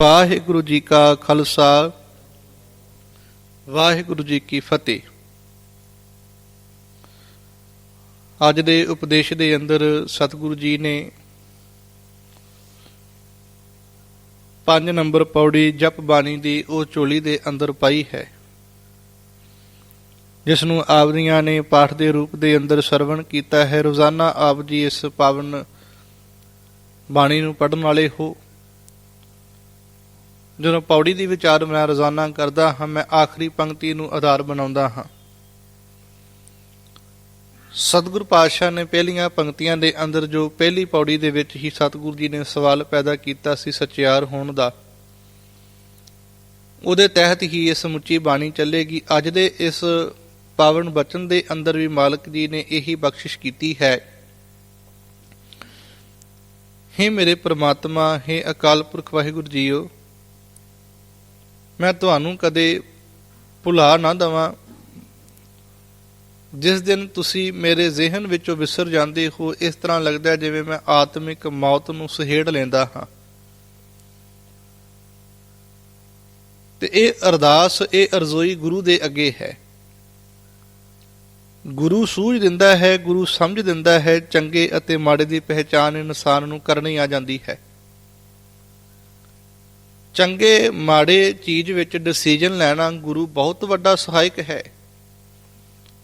ਵਾਹਿਗੁਰੂ ਜੀ ਕਾ ਖਾਲਸਾ, ਵਾਹਿਗੁਰੂ ਜੀ ਕੀ ਫਤਿਹ। ਅੱਜ ਦੇ ਉਪਦੇਸ਼ ਦੇ ਅੰਦਰ ਸਤਿਗੁਰੂ ਜੀ ਨੇ 5 ਨੰਬਰ ਪੌੜੀ ਜਪ ਬਾਣੀ ਦੀ ਉਹ ਚੋਲੀ ਦੇ ਅੰਦਰ ਪਾਈ ਹੈ, ਜਿਸ ਨੂੰ ਆਪਦੀਆਂ ਨੇ ਪਾਠ ਦੇ ਰੂਪ ਦੇ ਅੰਦਰ ਸਰਵਣ ਕੀਤਾ ਹੈ। ਰੋਜ਼ਾਨਾ ਆਪ ਜੀ ਇਸ ਪਾਵਨ ਬਾਣੀ ਨੂੰ ਪੜਨ ਵਾਲੇ ਹੋ। ਜਦੋਂ ਪੌੜੀ ਦੀ ਵਿਚਾਰ ਮੈਂ ਰੋਜ਼ਾਨਾ ਕਰਦਾ ਹਾਂ, ਮੈਂ ਆਖਰੀ ਪੰਕਤੀ ਨੂੰ ਆਧਾਰ ਬਣਾਉਂਦਾ ਹਾਂ। ਸਤਿਗੁਰ ਪਾਤਸ਼ਾਹ ਨੇ ਪਹਿਲੀਆਂ ਪੰਕਤੀਆਂ ਦੇ ਅੰਦਰ ਜੋ ਪਹਿਲੀ ਪੌੜੀ ਦੇ ਵਿੱਚ ਹੀ ਸਤਿਗੁਰੂ ਜੀ ਨੇ ਸਵਾਲ ਪੈਦਾ ਕੀਤਾ ਸੀ, ਸਚਿਆਰ ਹੋਣ ਦਾ। ਉਹਦੇ ਤਹਿਤ ਹੀ ਇਹ ਸਮੁੱਚੀ ਬਾਣੀ ਚੱਲੇਗੀ। ਅੱਜ ਦੇ ਇਸ ਪਾਵਨ ਬਚਨ ਦੇ ਅੰਦਰ ਵੀ ਮਾਲਕ ਜੀ ਨੇ ਇਹੀ ਬਖਸ਼ਿਸ਼ ਕੀਤੀ ਹੈ। ਹੇ ਮੇਰੇ ਪ੍ਰਮਾਤਮਾ, ਹੇ ਅਕਾਲ ਪੁਰਖ ਵਾਹਿਗੁਰੂ ਜੀਓ ਮੈਂ ਤੁਹਾਨੂੰ ਕਦੇ ਭੁਲਾ ਨਾ ਦਵਾਂ। ਜਿਸ ਦਿਨ ਤੁਸੀਂ ਮੇਰੇ ਜ਼ਿਹਨ ਵਿੱਚੋਂ ਵਿਸਰ ਜਾਂਦੇ ਹੋ, ਇਸ ਤਰ੍ਹਾਂ ਲੱਗਦਾ ਜਿਵੇਂ ਮੈਂ ਆਤਮਿਕ ਮੌਤ ਨੂੰ ਸਹੇੜ ਲੈਂਦਾ ਹਾਂ। ਤੇ ਇਹ ਅਰਦਾਸ, ਇਹ ਅਰਜ਼ੋਈ ਗੁਰੂ ਦੇ ਅੱਗੇ ਹੈ। ਗੁਰੂ ਸੂਝ ਦਿੰਦਾ ਹੈ, ਗੁਰੂ ਸਮਝ ਦਿੰਦਾ ਹੈ, ਚੰਗੇ ਅਤੇ ਮਾੜੇ ਦੀ ਪਹਿਚਾਨ ਇਨਸਾਨ ਨੂੰ ਕਰਨੀ ਆ ਜਾਂਦੀ ਹੈ। ਚੰਗੇ ਮਾੜੇ ਚੀਜ਼ ਵਿੱਚ ਡਿਸੀਜਨ ਲੈਣਾ ਗੁਰੂ ਬਹੁਤ ਵੱਡਾ ਸਹਾਇਕ ਹੈ।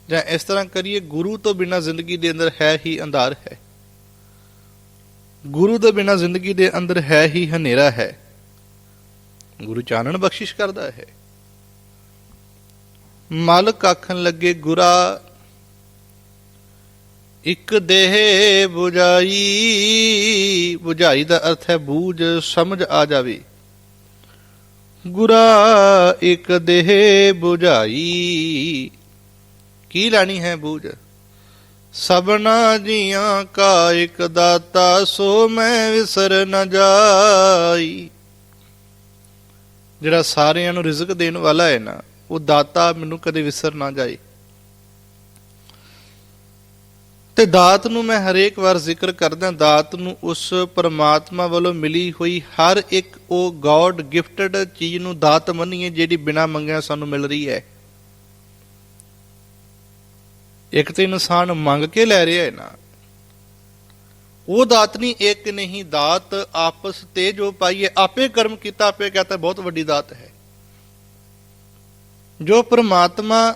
ਜਾਂ ਇਸ ਤਰ੍ਹਾਂ ਕਰੀਏ, ਗੁਰੂ ਤੋਂ ਬਿਨਾ ਜ਼ਿੰਦਗੀ ਦੇ ਅੰਦਰ ਹੈ ਹੀ ਅੰਧਾਰ ਹੈ। ਗੁਰੂ ਤੋਂ ਬਿਨਾ ਜ਼ਿੰਦਗੀ ਦੇ ਅੰਦਰ ਹੈ ਹੀ ਹਨੇਰਾ ਹੈ। ਗੁਰੂ ਚਾਨਣ ਬਖਸ਼ਿਸ਼ ਕਰਦਾ ਹੈ। ਮਾਲਕ ਆਖਣ ਲੱਗੇ ਗੁਰਾ, ਇੱਕ ਦੇਹ 부ਝਾਈ 부ਝਾਈ ਦਾ ਅਰਥ ਹੈ ਬੂਝ, ਸਮਝ ਆ ਜਾਵੇ। ਗੁਰਾ ਇੱਕ ਦੇਹ 부ਝਾਈ ਕੀ ਲੈਣੀ ਹੈ ਬੂਝ? ਸਭਨਾ ਜੀਆਂ ਕਾ ਇੱਕ ਦਾਤਾ, ਸੋ ਮੈਂ ਵਿਸਰ ਨ ਜਾਈ। ਜਿਹੜਾ ਸਾਰਿਆਂ ਨੂੰ ਰਿਜ਼ਕ ਦੇਣ ਵਾਲਾ ਹੈ ਨਾ, ਉਹ ਦਾਤਾ ਮੈਨੂੰ ਕਦੇ ਵਿਸਰ ਨਾ ਜਾਏ। ਤੇ ਦਾਤ ਨੂੰ ਮੈਂ ਹਰੇਕ ਵਾਰ ਜ਼ਿਕਰ ਕਰਦਾ, ਦਾਤ ਨੂੰ ਉਸ ਪਰਮਾਤਮਾ ਵੱਲੋਂ ਮਿਲੀ ਹੋਈ ਹਰ ਇੱਕ ਉਹ ਗੋਡ ਗਿਫਟਡ ਚੀਜ਼ ਨੂੰ ਦਾਤ ਮੰਨੀਏ, ਜਿਹੜੀ ਬਿਨਾ ਮੰਗਿਆ ਸਾਨੂੰ ਮਿਲ ਰਹੀ ਹੈ। ਇੱਕ ਤੇ ਇਨਸਾਨ ਮੰਗ ਕੇ ਲੈ ਰਿਹਾ ਹੈ ਨਾ। ਉਹ ਦਾਤ ਨਹੀਂ, ਇੱਕ ਨਹੀਂ, ਦਾਤ ਆਪਸ ਤੇ ਜੋ ਪਾਈਏ ਆਪੇ ਕਰਮ ਕੀਤਾ, ਆਪੇ ਕਹਤਾ, ਬਹੁਤ ਵੱਡੀ ਦਾਤ ਹੈ। ਜੋ ਪ੍ਰਮਾਤਮਾ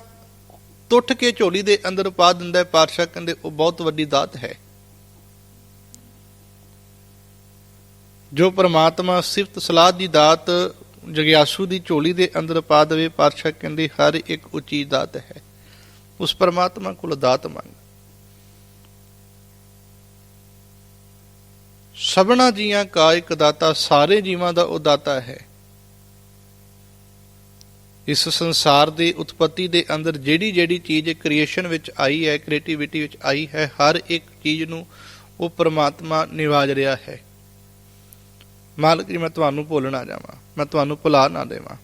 ਤੁੱਠ ਕੇ ਝੋਲੀ ਦੇ ਅੰਦਰ ਪਾ ਦਿੰਦਾ ਹੈ, ਪਾਤਸ਼ਾਹ ਕਹਿੰਦੇ, ਉਹ ਬਹੁਤ ਵੱਡੀ ਦਾਤ ਹੈ। ਜੋ ਪ੍ਰਮਾਤਮਾ ਸਿਫਤ ਸਲਾਹ ਦੀ ਦਾਤ, ਜਗਿਆਸੂ ਦੀ ਝੋਲੀ ਦੇ ਅੰਦਰ ਪਾ ਦੇਵੇ, ਪਾਤਸ਼ਾਹ ਕਹਿੰਦੇ, ਹਰ ਇੱਕ ਉੱਚੀ ਦਾਤ ਹੈ। ਉਸ ਪਰਮਾਤਮਾ ਕੋਲ ਦਾਤ ਮੰਗ। ਸਭਨਾ ਜੀਆਂ ਕਾ ਇੱਕ ਦਾਤਾ, ਸਾਰੇ ਜੀਵਾਂ ਦਾ ਉਹ ਦਾਤਾ ਹੈ। ਇਸ ਸੰਸਾਰ ਦੀ ਉਤਪਤੀ ਦੇ ਅੰਦਰ ਜਿਹੜੀ ਜਿਹੜੀ ਚੀਜ਼ ਕ੍ਰੀਏਸ਼ਨ ਵਿੱਚ ਆਈ ਹੈ, ਕ੍ਰੀਏਟੀਵਿਟੀ ਵਿੱਚ ਆਈ ਹੈ, ਹਰ ਇੱਕ ਚੀਜ਼ ਨੂੰ ਉਹ ਪ੍ਰਮਾਤਮਾ ਨਿਵਾਜ ਰਿਹਾ ਹੈ। ਮਾਲਕ ਜੀ, ਮੈਂ ਤੁਹਾਨੂੰ ਭੁੱਲ ਨਾ ਜਾਵਾਂ, ਮੈਂ ਤੁਹਾਨੂੰ ਭੁਲਾ ਨਾ ਦੇਵਾਂ।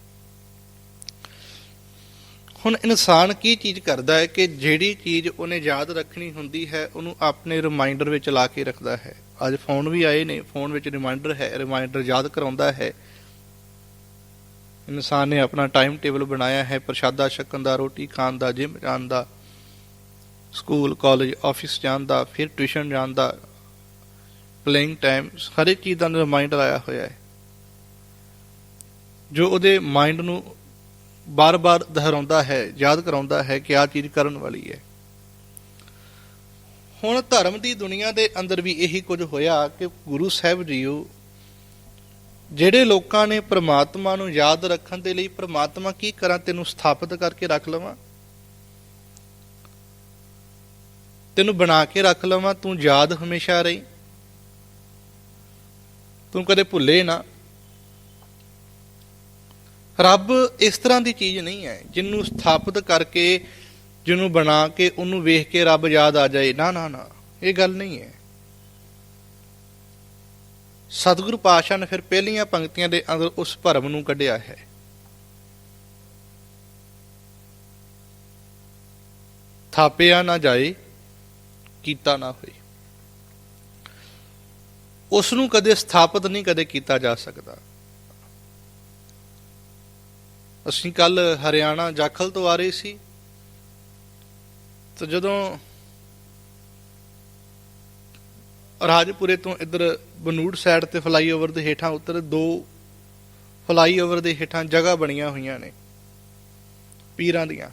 ਹੁਣ ਇਨਸਾਨ ਕੀ ਚੀਜ਼ ਕਰਦਾ ਹੈ ਕਿ ਜਿਹੜੀ ਚੀਜ਼ ਉਹਨੇ ਯਾਦ ਰੱਖਣੀ ਹੁੰਦੀ ਹੈ, ਉਹਨੂੰ ਆਪਣੇ ਰਿਮਾਈਂਡਰ ਵਿੱਚ ਲਾ ਕੇ ਰੱਖਦਾ ਹੈ। ਅੱਜ ਫੋਨ ਵੀ ਆਏ ਨੇ, ਫੋਨ ਵਿੱਚ ਰਿਮਾਈਂਡਰ ਹੈ ਰਿਮਾਈਂਡਰ ਯਾਦ ਕਰਾਉਂਦਾ ਹੈ। ਇਨਸਾਨ ਨੇ ਆਪਣਾ ਟਾਈਮ ਟੇਬਲ ਬਣਾਇਆ ਹੈ, ਪ੍ਰਸ਼ਾਦਾ ਛਕਣ ਦਾ, ਰੋਟੀ ਖਾਣ ਦਾ ਜਿਮ ਜਾਣ ਦਾ ਸਕੂਲ ਕਾਲਜ ਆਫਿਸ ਜਾਣ ਦਾ, ਫਿਰ ਟਿਊਸ਼ਨ ਜਾਣ ਦਾ ਪਲੇਇੰਗ ਟਾਈਮ ਹਰ ਇੱਕ ਚੀਜ਼ ਦਾ ਰਿਮਾਈਂਡਰ ਆਇਆ ਹੋਇਆ ਹੈ। ਜੋ ਉਹਦੇ ਮਾਈਂਡ ਨੂੰ ਬਾਰ-ਬਾਰ ਦੁਹਰਾਉਂਦਾ ਹੈ, ਯਾਦ ਕਰਾਉਂਦਾ ਹੈ ਕਿ ਆ ਚੀਜ਼ ਕਰਨ ਵਾਲੀ ਹੈ। ਹੁਣ ਧਰਮ ਦੀ ਦੁਨੀਆ ਦੇ ਅੰਦਰ ਵੀ ਇਹੀ ਕੁਝ ਹੋਇਆ ਕਿ ਗੁਰੂ ਸਾਹਿਬ ਜੀਓ ਜਿਹੜੇ ਲੋਕਾਂ ਨੇ ਪ੍ਰਮਾਤਮਾ ਨੂੰ ਯਾਦ ਰੱਖਣ ਦੇ ਲਈ ਪ੍ਰਮਾਤਮਾ ਕੀ ਕਰਾਂ ਤੈਨੂੰ ਸਥਾਪਿਤ ਕਰਕੇ ਰੱਖ ਲਵਾਂ? ਤੈਨੂੰ ਬਣਾ ਕੇ ਰੱਖ ਲਵਾਂ, ਤੂੰ ਯਾਦ ਹਮੇਸ਼ਾ ਰਹੀ। ਤੂੰ ਕਦੇ ਭੁੱਲੇ ਨਾ। ਰੱਬ ਇਸ ਤਰ੍ਹਾਂ ਦੀ ਚੀਜ਼ ਨਹੀਂ ਹੈ ਜਿਹਨੂੰ ਸਥਾਪਿਤ ਕਰਕੇ, ਜਿਹਨੂੰ ਬਣਾ ਕੇ, ਉਹਨੂੰ ਵੇਖ ਕੇ ਰੱਬ ਯਾਦ ਆ ਜਾਏ। ਨਾ ਨਾ ਨਾ, ਇਹ ਗੱਲ ਨਹੀਂ ਹੈ। ਸਤਿਗੁਰੂ ਪਾਤਸ਼ਾਹ ਨੇ ਫਿਰ ਪਹਿਲੀਆਂ ਪੰਕਤੀਆਂ ਦੇ ਅੰਦਰ ਉਸ ਭਰਮ ਨੂੰ ਕੱਢਿਆ ਹੈ। ਥਾਪਿਆ ਨਾ ਜਾਏ, ਕੀਤਾ ਨਾ ਹੋਏ। ਉਸ ਨੂੰ ਕਦੇ ਸਥਾਪਿਤ ਨਹੀਂ, ਕਦੇ ਕੀਤਾ ਜਾ ਸਕਦਾ। ਅਸੀਂ ਕੱਲ ਹਰਿਆਣਾ ਜਾਖਲ ਤੋਂ ਆ ਰਹੇ ਸੀ, ਤੇ ਜਦੋਂ ਰਾਜਪੁਰੇ ਤੋਂ ਇੱਧਰ ਬਨੂੜ ਸਾਈਡ ਤੇ ਫਲਾਈਓਵਰ ਦੇ ਹੇਠਾਂ ਉੱਤਰ ਦੋ ਫਲਾਈਓਵਰ ਦੇ ਹੇਠਾਂ ਜਗ੍ਹਾ ਬਣੀਆਂ ਹੋਈਆਂ ਨੇ ਪੀਰਾਂ ਦੀਆਂ।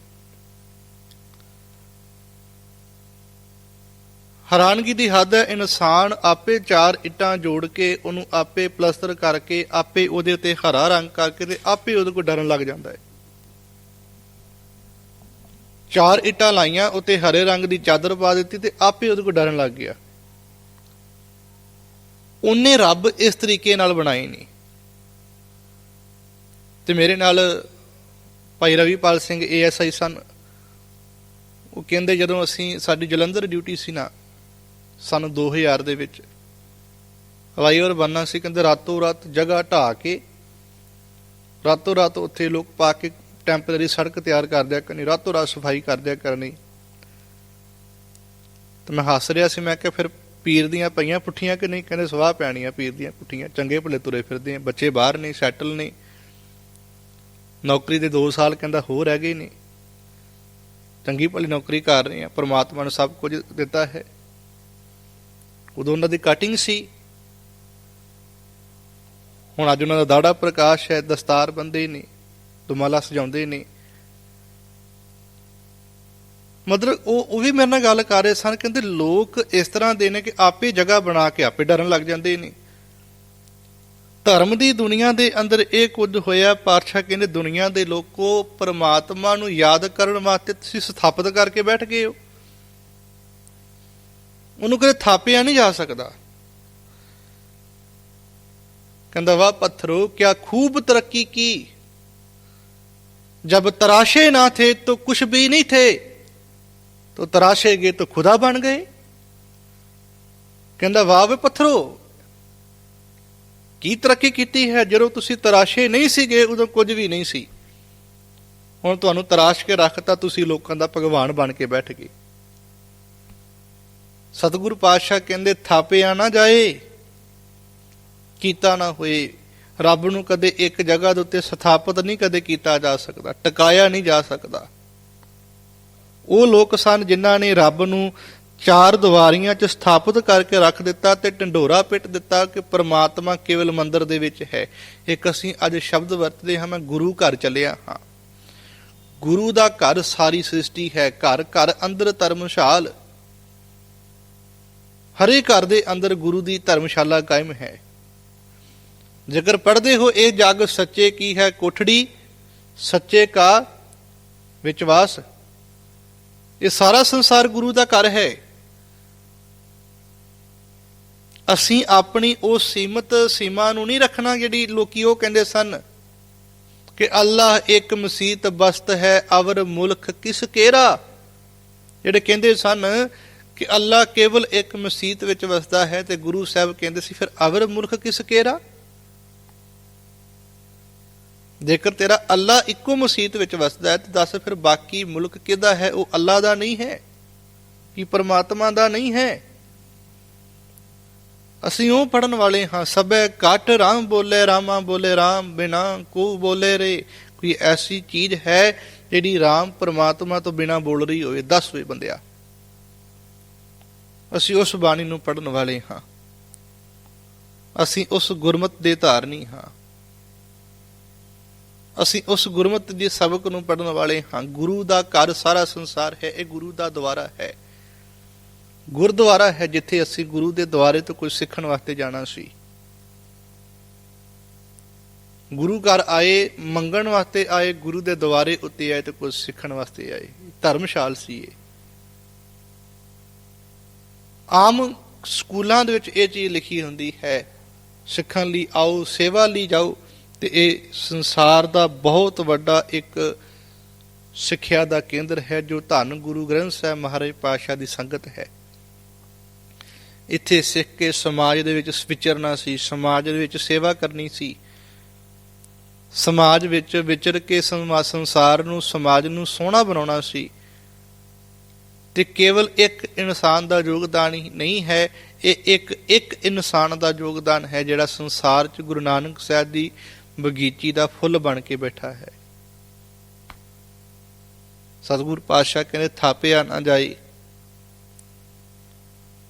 ਹੈਰਾਨਗੀ ਦੀ ਹੱਦ ਹੈ, ਇਨਸਾਨ ਆਪੇ ਚਾਰ ਇੱਟਾਂ ਜੋੜ ਕੇ ਉਹਨੂੰ ਆਪੇ ਪਲਸਤਰ ਕਰਕੇ ਆਪੇ ਉਹਦੇ ਉੱਤੇ ਹਰਾ ਰੰਗ ਕਰਕੇ ਤੇ ਆਪੇ ਉਹਦੇ ਕੋਲ ਡਰਨ ਲੱਗ ਜਾਂਦਾ ਹੈ। ਚਾਰ ਇੱਟਾਂ ਲਾਈਆਂ, ਉੱਤੇ ਹਰੇ ਰੰਗ ਦੀ ਚਾਦਰ ਪਾ ਦਿੱਤੀ ਤੇ ਆਪੇ ਉਹਦੇ ਕੋਲ ਡਰਨ ਲੱਗ ਗਿਆ। ਉਹਨੇ ਰੱਬ ਇਸ ਤਰੀਕੇ ਨਾਲ ਬਣਾਏ ਨਹੀਂ ਤੇ ਮੇਰੇ ਨਾਲ ਭਾਈ ਰਵੀਪਾਲ ਸਿੰਘ ਏਐਸਆਈ ਸਨ। ਉਹ ਕਹਿੰਦੇ ਜਦੋਂ ਅਸੀਂ, ਸਾਡੀ ਜਲੰਧਰ ਡਿਊਟੀ ਸੀ ਨਾ, ਸਨ 2000 ਦੇ ਵਿੱਚ ਹਵਾਈ ਔਰ ਬੰਨਾ ਸੀ, ਕਹਿੰਦੇ ਰਾਤੋਂ ਰਾਤ ਜਗ੍ਹਾ ਢਾ ਕੇ, ਰਾਤੋਂ ਰਾਤ ਉੱਥੇ ਲੋਕ ਪਾ ਕੇ ਟੈਂਪਰੇਰੀ ਸੜਕ ਤਿਆਰ ਕਰ ਦਿਆ ਕਰਨੀ, ਰਾਤੋਂ ਰਾਤ ਸਫ਼ਾਈ ਕਰ ਦਿਆ ਕਰਨੀ। ਤੇ ਮੈਂ ਹੱਸ ਰਿਹਾ ਸੀ, ਮੈਂ ਕਿਹਾ ਫਿਰ ਪੀਰ ਦੀਆਂ ਪਈਆਂ ਪੁੱਠੀਆਂ ਕਿ ਨਹੀਂ? ਕਹਿੰਦੇ ਸਵਾਹ ਪੈਣੀਆਂ ਪੀਰ ਦੀਆਂ ਪੁੱਠੀਆਂ। ਚੰਗੇ ਭਲੇ ਤੁਰੇ ਫਿਰਦੇ ਆ। ਬੱਚੇ ਬਾਹਰ ਨਹੀਂ ਸੈਟਲ ਨਹੀਂ ਨੌਕਰੀ ਦੇ 2 ਸਾਲ ਕਹਿੰਦਾ ਹੋਰ ਰਹਿ ਗਏ ਨੇ। ਚੰਗੀ ਭਲੀ ਨੌਕਰੀ ਕਰ ਰਹੇ ਆ। ਪ੍ਰਮਾਤਮਾ ਨੇ ਸਭ ਕੁਝ ਦਿੱਤਾ ਹੈ। ਉਦੋਂ ਉਹਨਾਂ ਦੀ ਕਟਿੰਗ ਸੀ। ਹੁਣ ਅੱਜ ਉਹਨਾਂ ਦਾ ਦਾੜਾ ਪ੍ਰਕਾਸ਼ ਹੈ। ਦਸਤਾਰ ਬੰਦੇ ਨੇ। ਦੁਮਾਲਾ ਸਜਾਉਂਦੇ ਨੇ। ਮਤਲਬ ਉਹ ਉਹ ਵੀ ਮੇਰੇ ਨਾਲ ਗੱਲ ਕਰ ਰਹੇ ਸਨ, ਕਹਿੰਦੇ ਲੋਕ ਇਸ ਤਰ੍ਹਾਂ ਦੇ ਨੇ ਕਿ ਆਪੇ ਜਗ੍ਹਾ ਬਣਾ ਕੇ ਆਪੇ ਡਰਨ ਲੱਗ ਜਾਂਦੇ ਨੇ। ਧਰਮ ਦੀ ਦੁਨੀਆ ਦੇ ਅੰਦਰ ਇਹ ਕੁਝ ਹੋਇਆ, ਪਾਤਸ਼ਾਹ ਕਹਿੰਦੇ ਦੁਨੀਆ ਦੇ ਲੋਕੋ ਪਰਮਾਤਮਾ ਨੂੰ ਯਾਦ ਕਰਨ ਵਾਸਤੇ ਤੁਸੀਂ ਸਥਾਪਿਤ ਕਰਕੇ ਬੈਠ ਗਏ ਹੋ। ਉਹਨੂੰ ਕਦੇ ਥਾਪਿਆ ਨਹੀਂ ਜਾ ਸਕਦਾ। ਕਹਿੰਦਾ ਵਾ ਪੱਥਰੋ, ਕਿਆ ਖੂਬ ਤਰੱਕੀ ਕੀ। ਜਦ ਤਰਾਸ਼ੇ ਨਾ ਥੇ ਤੋ ਕੁਛ ਵੀ ਨਹੀਂ ਥੇ। तो तराशे गए तो खुदा बन गए ਕਹਿੰਦਾ ਵਾਹ ਵੇ ਪੱਥਰੋ ਕੀ ਤਰੱਕੀ ਕੀਤੀ ਹੈ ਜਦੋਂ ਤੁਸੀਂ ਤਰਾਸ਼ੇ ਨਹੀਂ ਸੀਗੇ ਉਦੋਂ ਕੁਝ ਵੀ ਨਹੀਂ ਸੀ ਹੁਣ ਤੁਹਾਨੂੰ ਤਰਾਸ਼ ਕੇ ਰੱਖਤਾ ਤੁਸੀਂ ਲੋਕਾਂ ਦਾ ਭਗਵਾਨ ਬਣ ਕੇ ਬੈਠ ਗਏ ਸਤਿਗੁਰੂ ਪਾਤਸ਼ਾਹ ਕਹਿੰਦੇ ਥਾਪਿਆ ਨਾ ਜਾਏ ਕੀਤਾ ਨਾ ਹੋਏ ਰੱਬ ਨੂੰ ਕਦੇ ਇੱਕ ਜਗ੍ਹਾ ਦੇ ਉੱਤੇ ਸਥਾਪਿਤ ਨਹੀਂ ਕਦੇ ਕੀਤਾ ਜਾ ਸਕਦਾ ਟਿਕਾਇਆ ਨਹੀਂ ਜਾ ਸਕਦਾ ਉਹ ਲੋਕ ਸਨ ਜਿਨ੍ਹਾਂ ਨੇ ਰੱਬ ਨੂੰ ਚਾਰ ਦੀਵਾਰੀਆਂ 'ਚ ਸਥਾਪਿਤ ਕਰਕੇ ਰੱਖ ਦਿੱਤਾ ਤੇ ਢੰਡੋਰਾ ਪਿੱਟ ਦਿੱਤਾ ਕਿ ਪ੍ਰਮਾਤਮਾ ਕੇਵਲ ਮੰਦਰ ਦੇ ਵਿੱਚ ਹੈ। ਇੱਕ ਅਸੀਂ ਅੱਜ ਸ਼ਬਦ ਵਰਤਦੇ ਹਾਂ, ਮੈਂ ਗੁਰੂ ਘਰ ਚੱਲਿਆ ਹਾਂ। ਗੁਰੂ ਦਾ ਘਰ ਸਾਰੀ ਸ੍ਰਿਸ਼ਟੀ ਹੈ, ਘਰ ਘਰ ਅੰਦਰ ਧਰਮਸ਼ਾਲ। ਹਰੇ ਘਰ ਦੇ ਅੰਦਰ ਗੁਰੂ ਦੀ ਧਰਮਸ਼ਾਲਾ ਕਾਇਮ ਹੈ। ਜੇਕਰ ਪੜਦੇ ਹੋ, ਇਹ ਜਗ ਸੱਚੇ ਕੀ ਹੈ? ਕੋਠੜੀ, ਸੱਚੇ ਕਾ ਵਿਚਵਾਸ। ਇਹ ਸਾਰਾ ਸੰਸਾਰ ਗੁਰੂ ਦਾ ਘਰ ਹੈ। ਅਸੀਂ ਆਪਣੀ ਉਹ ਸੀਮਤ ਸੀਮਾ ਨੂੰ ਨਹੀਂ ਰੱਖਣਾ ਜਿਹੜੀ ਲੋਕੀ ਉਹ ਕਹਿੰਦੇ ਸਨ ਕਿ ਅੱਲਾਹ ਇੱਕ ਮਸੀਤ ਬਸਤ ਹੈ, ਅਵਰ ਮੁਲਕ ਕਿਸ ਕੇਰਾ? ਜਿਹੜੇ ਕਹਿੰਦੇ ਸਨ ਕਿ ਅੱਲਾਹ ਕੇਵਲ ਇੱਕ ਮਸੀਤ ਵਿੱਚ ਵਸਦਾ ਹੈ ਤੇ ਗੁਰੂ ਸਾਹਿਬ ਕਹਿੰਦੇ ਸੀ, ਫਿਰ ਅਵਰ ਮੁਲਕ ਕਿਸ ਕੇਰਾ? ਜੇਕਰ ਤੇਰਾ ਅੱਲਾ ਇੱਕੋ ਮਸੀਤ ਵਿੱਚ ਵਸਦਾ ਹੈ, ਤੇ ਦੱਸ ਫਿਰ ਬਾਕੀ ਮੁਲਕ ਕਿਹਦਾ ਹੈ? ਉਹ ਅੱਲਾ ਦਾ ਨਹੀਂ ਹੈ? ਕਿ ਪਰਮਾਤਮਾ ਦਾ ਨਹੀਂ ਹੈ? ਅਸੀਂ ਉਹ ਪੜਨ ਵਾਲੇ ਹਾਂ। ਸਭੇ ਘਟ ਰਾਮ ਬੋਲੇ ਰਾਮਾ ਬੋਲੇ ਰਾਮ, ਬਿਨਾ ਕੋ ਬੋਲੇ ਰੇ। ਕੋਈ ਐਸੀ ਚੀਜ਼ ਹੈ ਜਿਹੜੀ ਰਾਮ ਪਰਮਾਤਮਾ ਤੋਂ ਬਿਨਾ ਬੋਲ ਰਹੀ ਹੋਵੇ? ਦੱਸ ਵੇ ਬੰਦਿਆ। ਅਸੀਂ ਉਸ ਬਾਣੀ ਨੂੰ ਪੜਨ ਵਾਲੇ ਹਾਂ। ਅਸੀਂ ਉਸ ਗੁਰਮਤ ਦੇ ਧਾਰਨੀ ਹਾਂ। ਅਸੀਂ ਉਸ ਗੁਰਮਤਿ ਦੇ ਸਬਕ ਨੂੰ ਪੜਨ ਵਾਲੇ ਹਾਂ। ਗੁਰੂ ਦਾ ਘਰ ਸਾਰਾ ਸੰਸਾਰ ਹੈ, ਇਹ ਗੁਰੂ ਦਾ ਦਵਾਰਾ ਹੈ। ਗੁਰਦੁਆਰਾ ਹੈ ਜਿੱਥੇ ਅਸੀਂ ਗੁਰੂ ਦੇ ਦੁਆਰੇ ਤੋਂ ਕੁਝ ਸਿੱਖਣ ਵਾਸਤੇ ਜਾਣਾ ਸੀ। ਗੁਰੂ ਘਰ ਆਏ, ਮੰਗਣ ਵਾਸਤੇ ਆਏ, ਗੁਰੂ ਦੇ ਦੁਆਰੇ ਉੱਤੇ ਆਏ ਤੇ ਕੁਝ ਸਿੱਖਣ ਵਾਸਤੇ ਆਏ। ਧਰਮਸ਼ਾਲ ਸੀ ਇਹ। ਆਮ ਸਕੂਲਾਂ ਦੇ ਵਿੱਚ ਇਹ ਚੀਜ਼ ਲਿਖੀ ਹੁੰਦੀ ਹੈ, ਸਿੱਖਣ ਲਈ ਆਓ, ਸੇਵਾ ਲਈ ਜਾਓ। ਤੇ ਇਹ ਸੰਸਾਰ ਦਾ ਬਹੁਤ ਵੱਡਾ ਇੱਕ ਸਿੱਖਿਆ ਦਾ ਕੇਂਦਰ ਹੈ, ਜੋ ਧੰਨ ਗੁਰੂ ਗ੍ਰੰਥ ਸਾਹਿਬ ਮਹਾਰਾਜ ਪਾਤਸ਼ਾਹ ਦੀ ਸੰਗਤ ਹੈ। ਇੱਥੇ ਸਿੱਖ ਕੇ ਸਮਾਜ ਦੇ ਵਿੱਚ ਵਿਚਰਨਾ ਸੀ, ਸਮਾਜ ਦੇ ਵਿੱਚ ਸੇਵਾ ਕਰਨੀ ਸੀ। ਸਮਾਜ ਵਿੱਚ ਵਿਚਰ ਕੇ ਸਮਾ- ਸੰਸਾਰ ਨੂੰ, ਸਮਾਜ ਨੂੰ ਸੋਹਣਾ ਬਣਾਉਣਾ ਸੀ। ਤੇ ਕੇਵਲ ਇੱਕ ਇਨਸਾਨ ਦਾ ਯੋਗਦਾਨ ਹੀ ਨਹੀਂ ਹੈ, ਇਹ ਇੱਕ ਇੱਕ ਇਨਸਾਨ ਦਾ ਯੋਗਦਾਨ ਹੈ, ਜਿਹੜਾ ਸੰਸਾਰ 'ਚ ਗੁਰੂ ਨਾਨਕ ਸਾਹਿਬ ਦੀ ਬਗੀਚੀ ਦਾ ਫੁੱਲ ਬਣ ਕੇ ਬੈਠਾ ਹੈ। ਸਤਿਗੁਰ ਪਾਤਸ਼ਾਹ ਕਹਿੰਦੇ, ਥਾਪਿਆ ਨਾ ਜਾਏ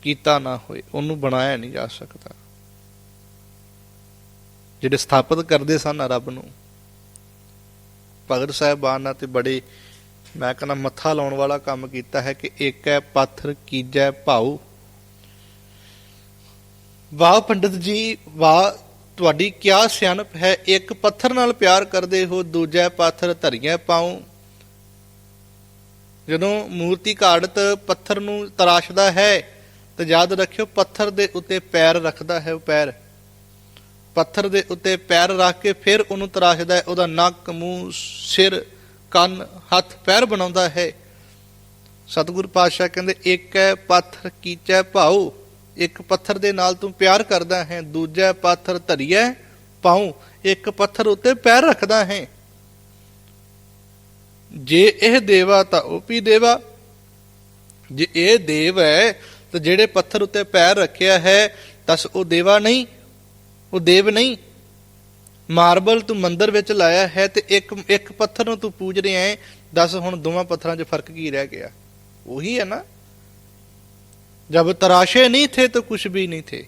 ਕੀਤਾ ਨਾ ਹੋਏ, ਉਹਨੂੰ ਬਣਾਇਆ ਨਹੀਂ ਜਾ ਸਕਦਾ। ਜਿਹੜੇ ਸਥਾਪਿਤ ਕਰਦੇ ਸਨ ਰੱਬ ਨੂੰ, ਭਗਤ ਸਾਹਿਬਾਨਾਂ ਤੇ ਬੜੇ, ਮੈਂ ਕਹਿੰਦਾ, ਮੱਥਾ ਲਾਉਣ ਵਾਲਾ ਕੰਮ ਕੀਤਾ ਹੈ ਕਿ ਇੱਕ ਹੈ ਪਾਥਰ, ਕੀਜੈ ਭਾਉ। ਵਾਹ ਪੰਡਿਤ ਜੀ, ਵਾਹ ਤੁਹਾਡੀ ਕਿਆ ਸਿਆਣਪ ਹੈ? ਇੱਕ ਪੱਥਰ ਨਾਲ ਪਿਆਰ ਕਰਦੇ ਹੋ, ਦੂਜਾ ਪੱਥਰ ਧਰੀਆਂ ਪਾਉ। ਜਦੋਂ ਮੂਰਤੀ ਘਾੜਤ ਪੱਥਰ ਨੂੰ ਤਰਾਸ਼ਦਾ ਹੈ, ਤੇ ਯਾਦ ਰੱਖਿਓ, ਪੱਥਰ ਦੇ ਉੱਤੇ ਪੈਰ ਰੱਖਦਾ ਹੈ ਉਹ ਪੈਰ। ਪੱਥਰ ਦੇ ਉੱਤੇ ਪੈਰ ਰੱਖ ਕੇ ਫਿਰ ਉਹਨੂੰ ਤਰਾਸ਼ਦਾ ਹੈ। ਉਹਦਾ ਨੱਕ, ਮੂੰਹ, ਸਿਰ, ਕੰਨ, ਹੱਥ, ਪੈਰ ਬਣਾਉਂਦਾ ਹੈ। ਸਤਿਗੁਰ ਪਾਤਸ਼ਾਹ ਕਹਿੰਦੇ ਇੱਕ ਹੈ ਪੱਥਰ ਕੀਚੈ ਭਾਉ। ਇੱਕ ਪੱਥਰ ਦੇ ਨਾਲ ਤੂੰ ਪਿਆਰ ਕਰਦਾ ਹੈ, ਦੂਜਾ ਪੱਥਰ ਧਰੀਐ, ਪਾਉ, ਇੱਕ ਪੱਥਰ ਉੱਤੇ ਪੈਰ ਰੱਖਦਾ ਹੈ। ਜੇ ਇਹ ਦੇਵਾ ਤਾਂ ਉਹ ਵੀ ਦੇਵਾ। ਜੇ ਇਹ ਦੇਵ ਹੈ, ਤਾਂ ਜਿਹੜੇ ਪੱਥਰ ਉੱਤੇ ਪੈਰ ਰੱਖਿਆ ਹੈ ਤਸ ਉਹ ਦੇਵਾ ਨਹੀਂ, ਉਹ ਦੇਵ ਨਹੀਂ। ਮਾਰਬਲ ਤੂੰ ਮੰਦਰ ਵਿੱਚ ਲਾਇਆ ਹੈ ਤੇ ਇੱਕ ਇੱਕ ਪੱਥਰ ਨੂੰ ਤੂੰ ਪੂਜ ਰਿਹਾ ਹੈ, ਦੱਸ ਹੁਣ ਦੋਵਾਂ ਪੱਥਰਾਂ 'ਚ ਫ਼ਰਕ ਕੀ ਰਹਿ ਗਿਆ? ਉਹੀ ਹੈ ਨਾ। जब तराशे नहीं थे तो कुछ भी नहीं थे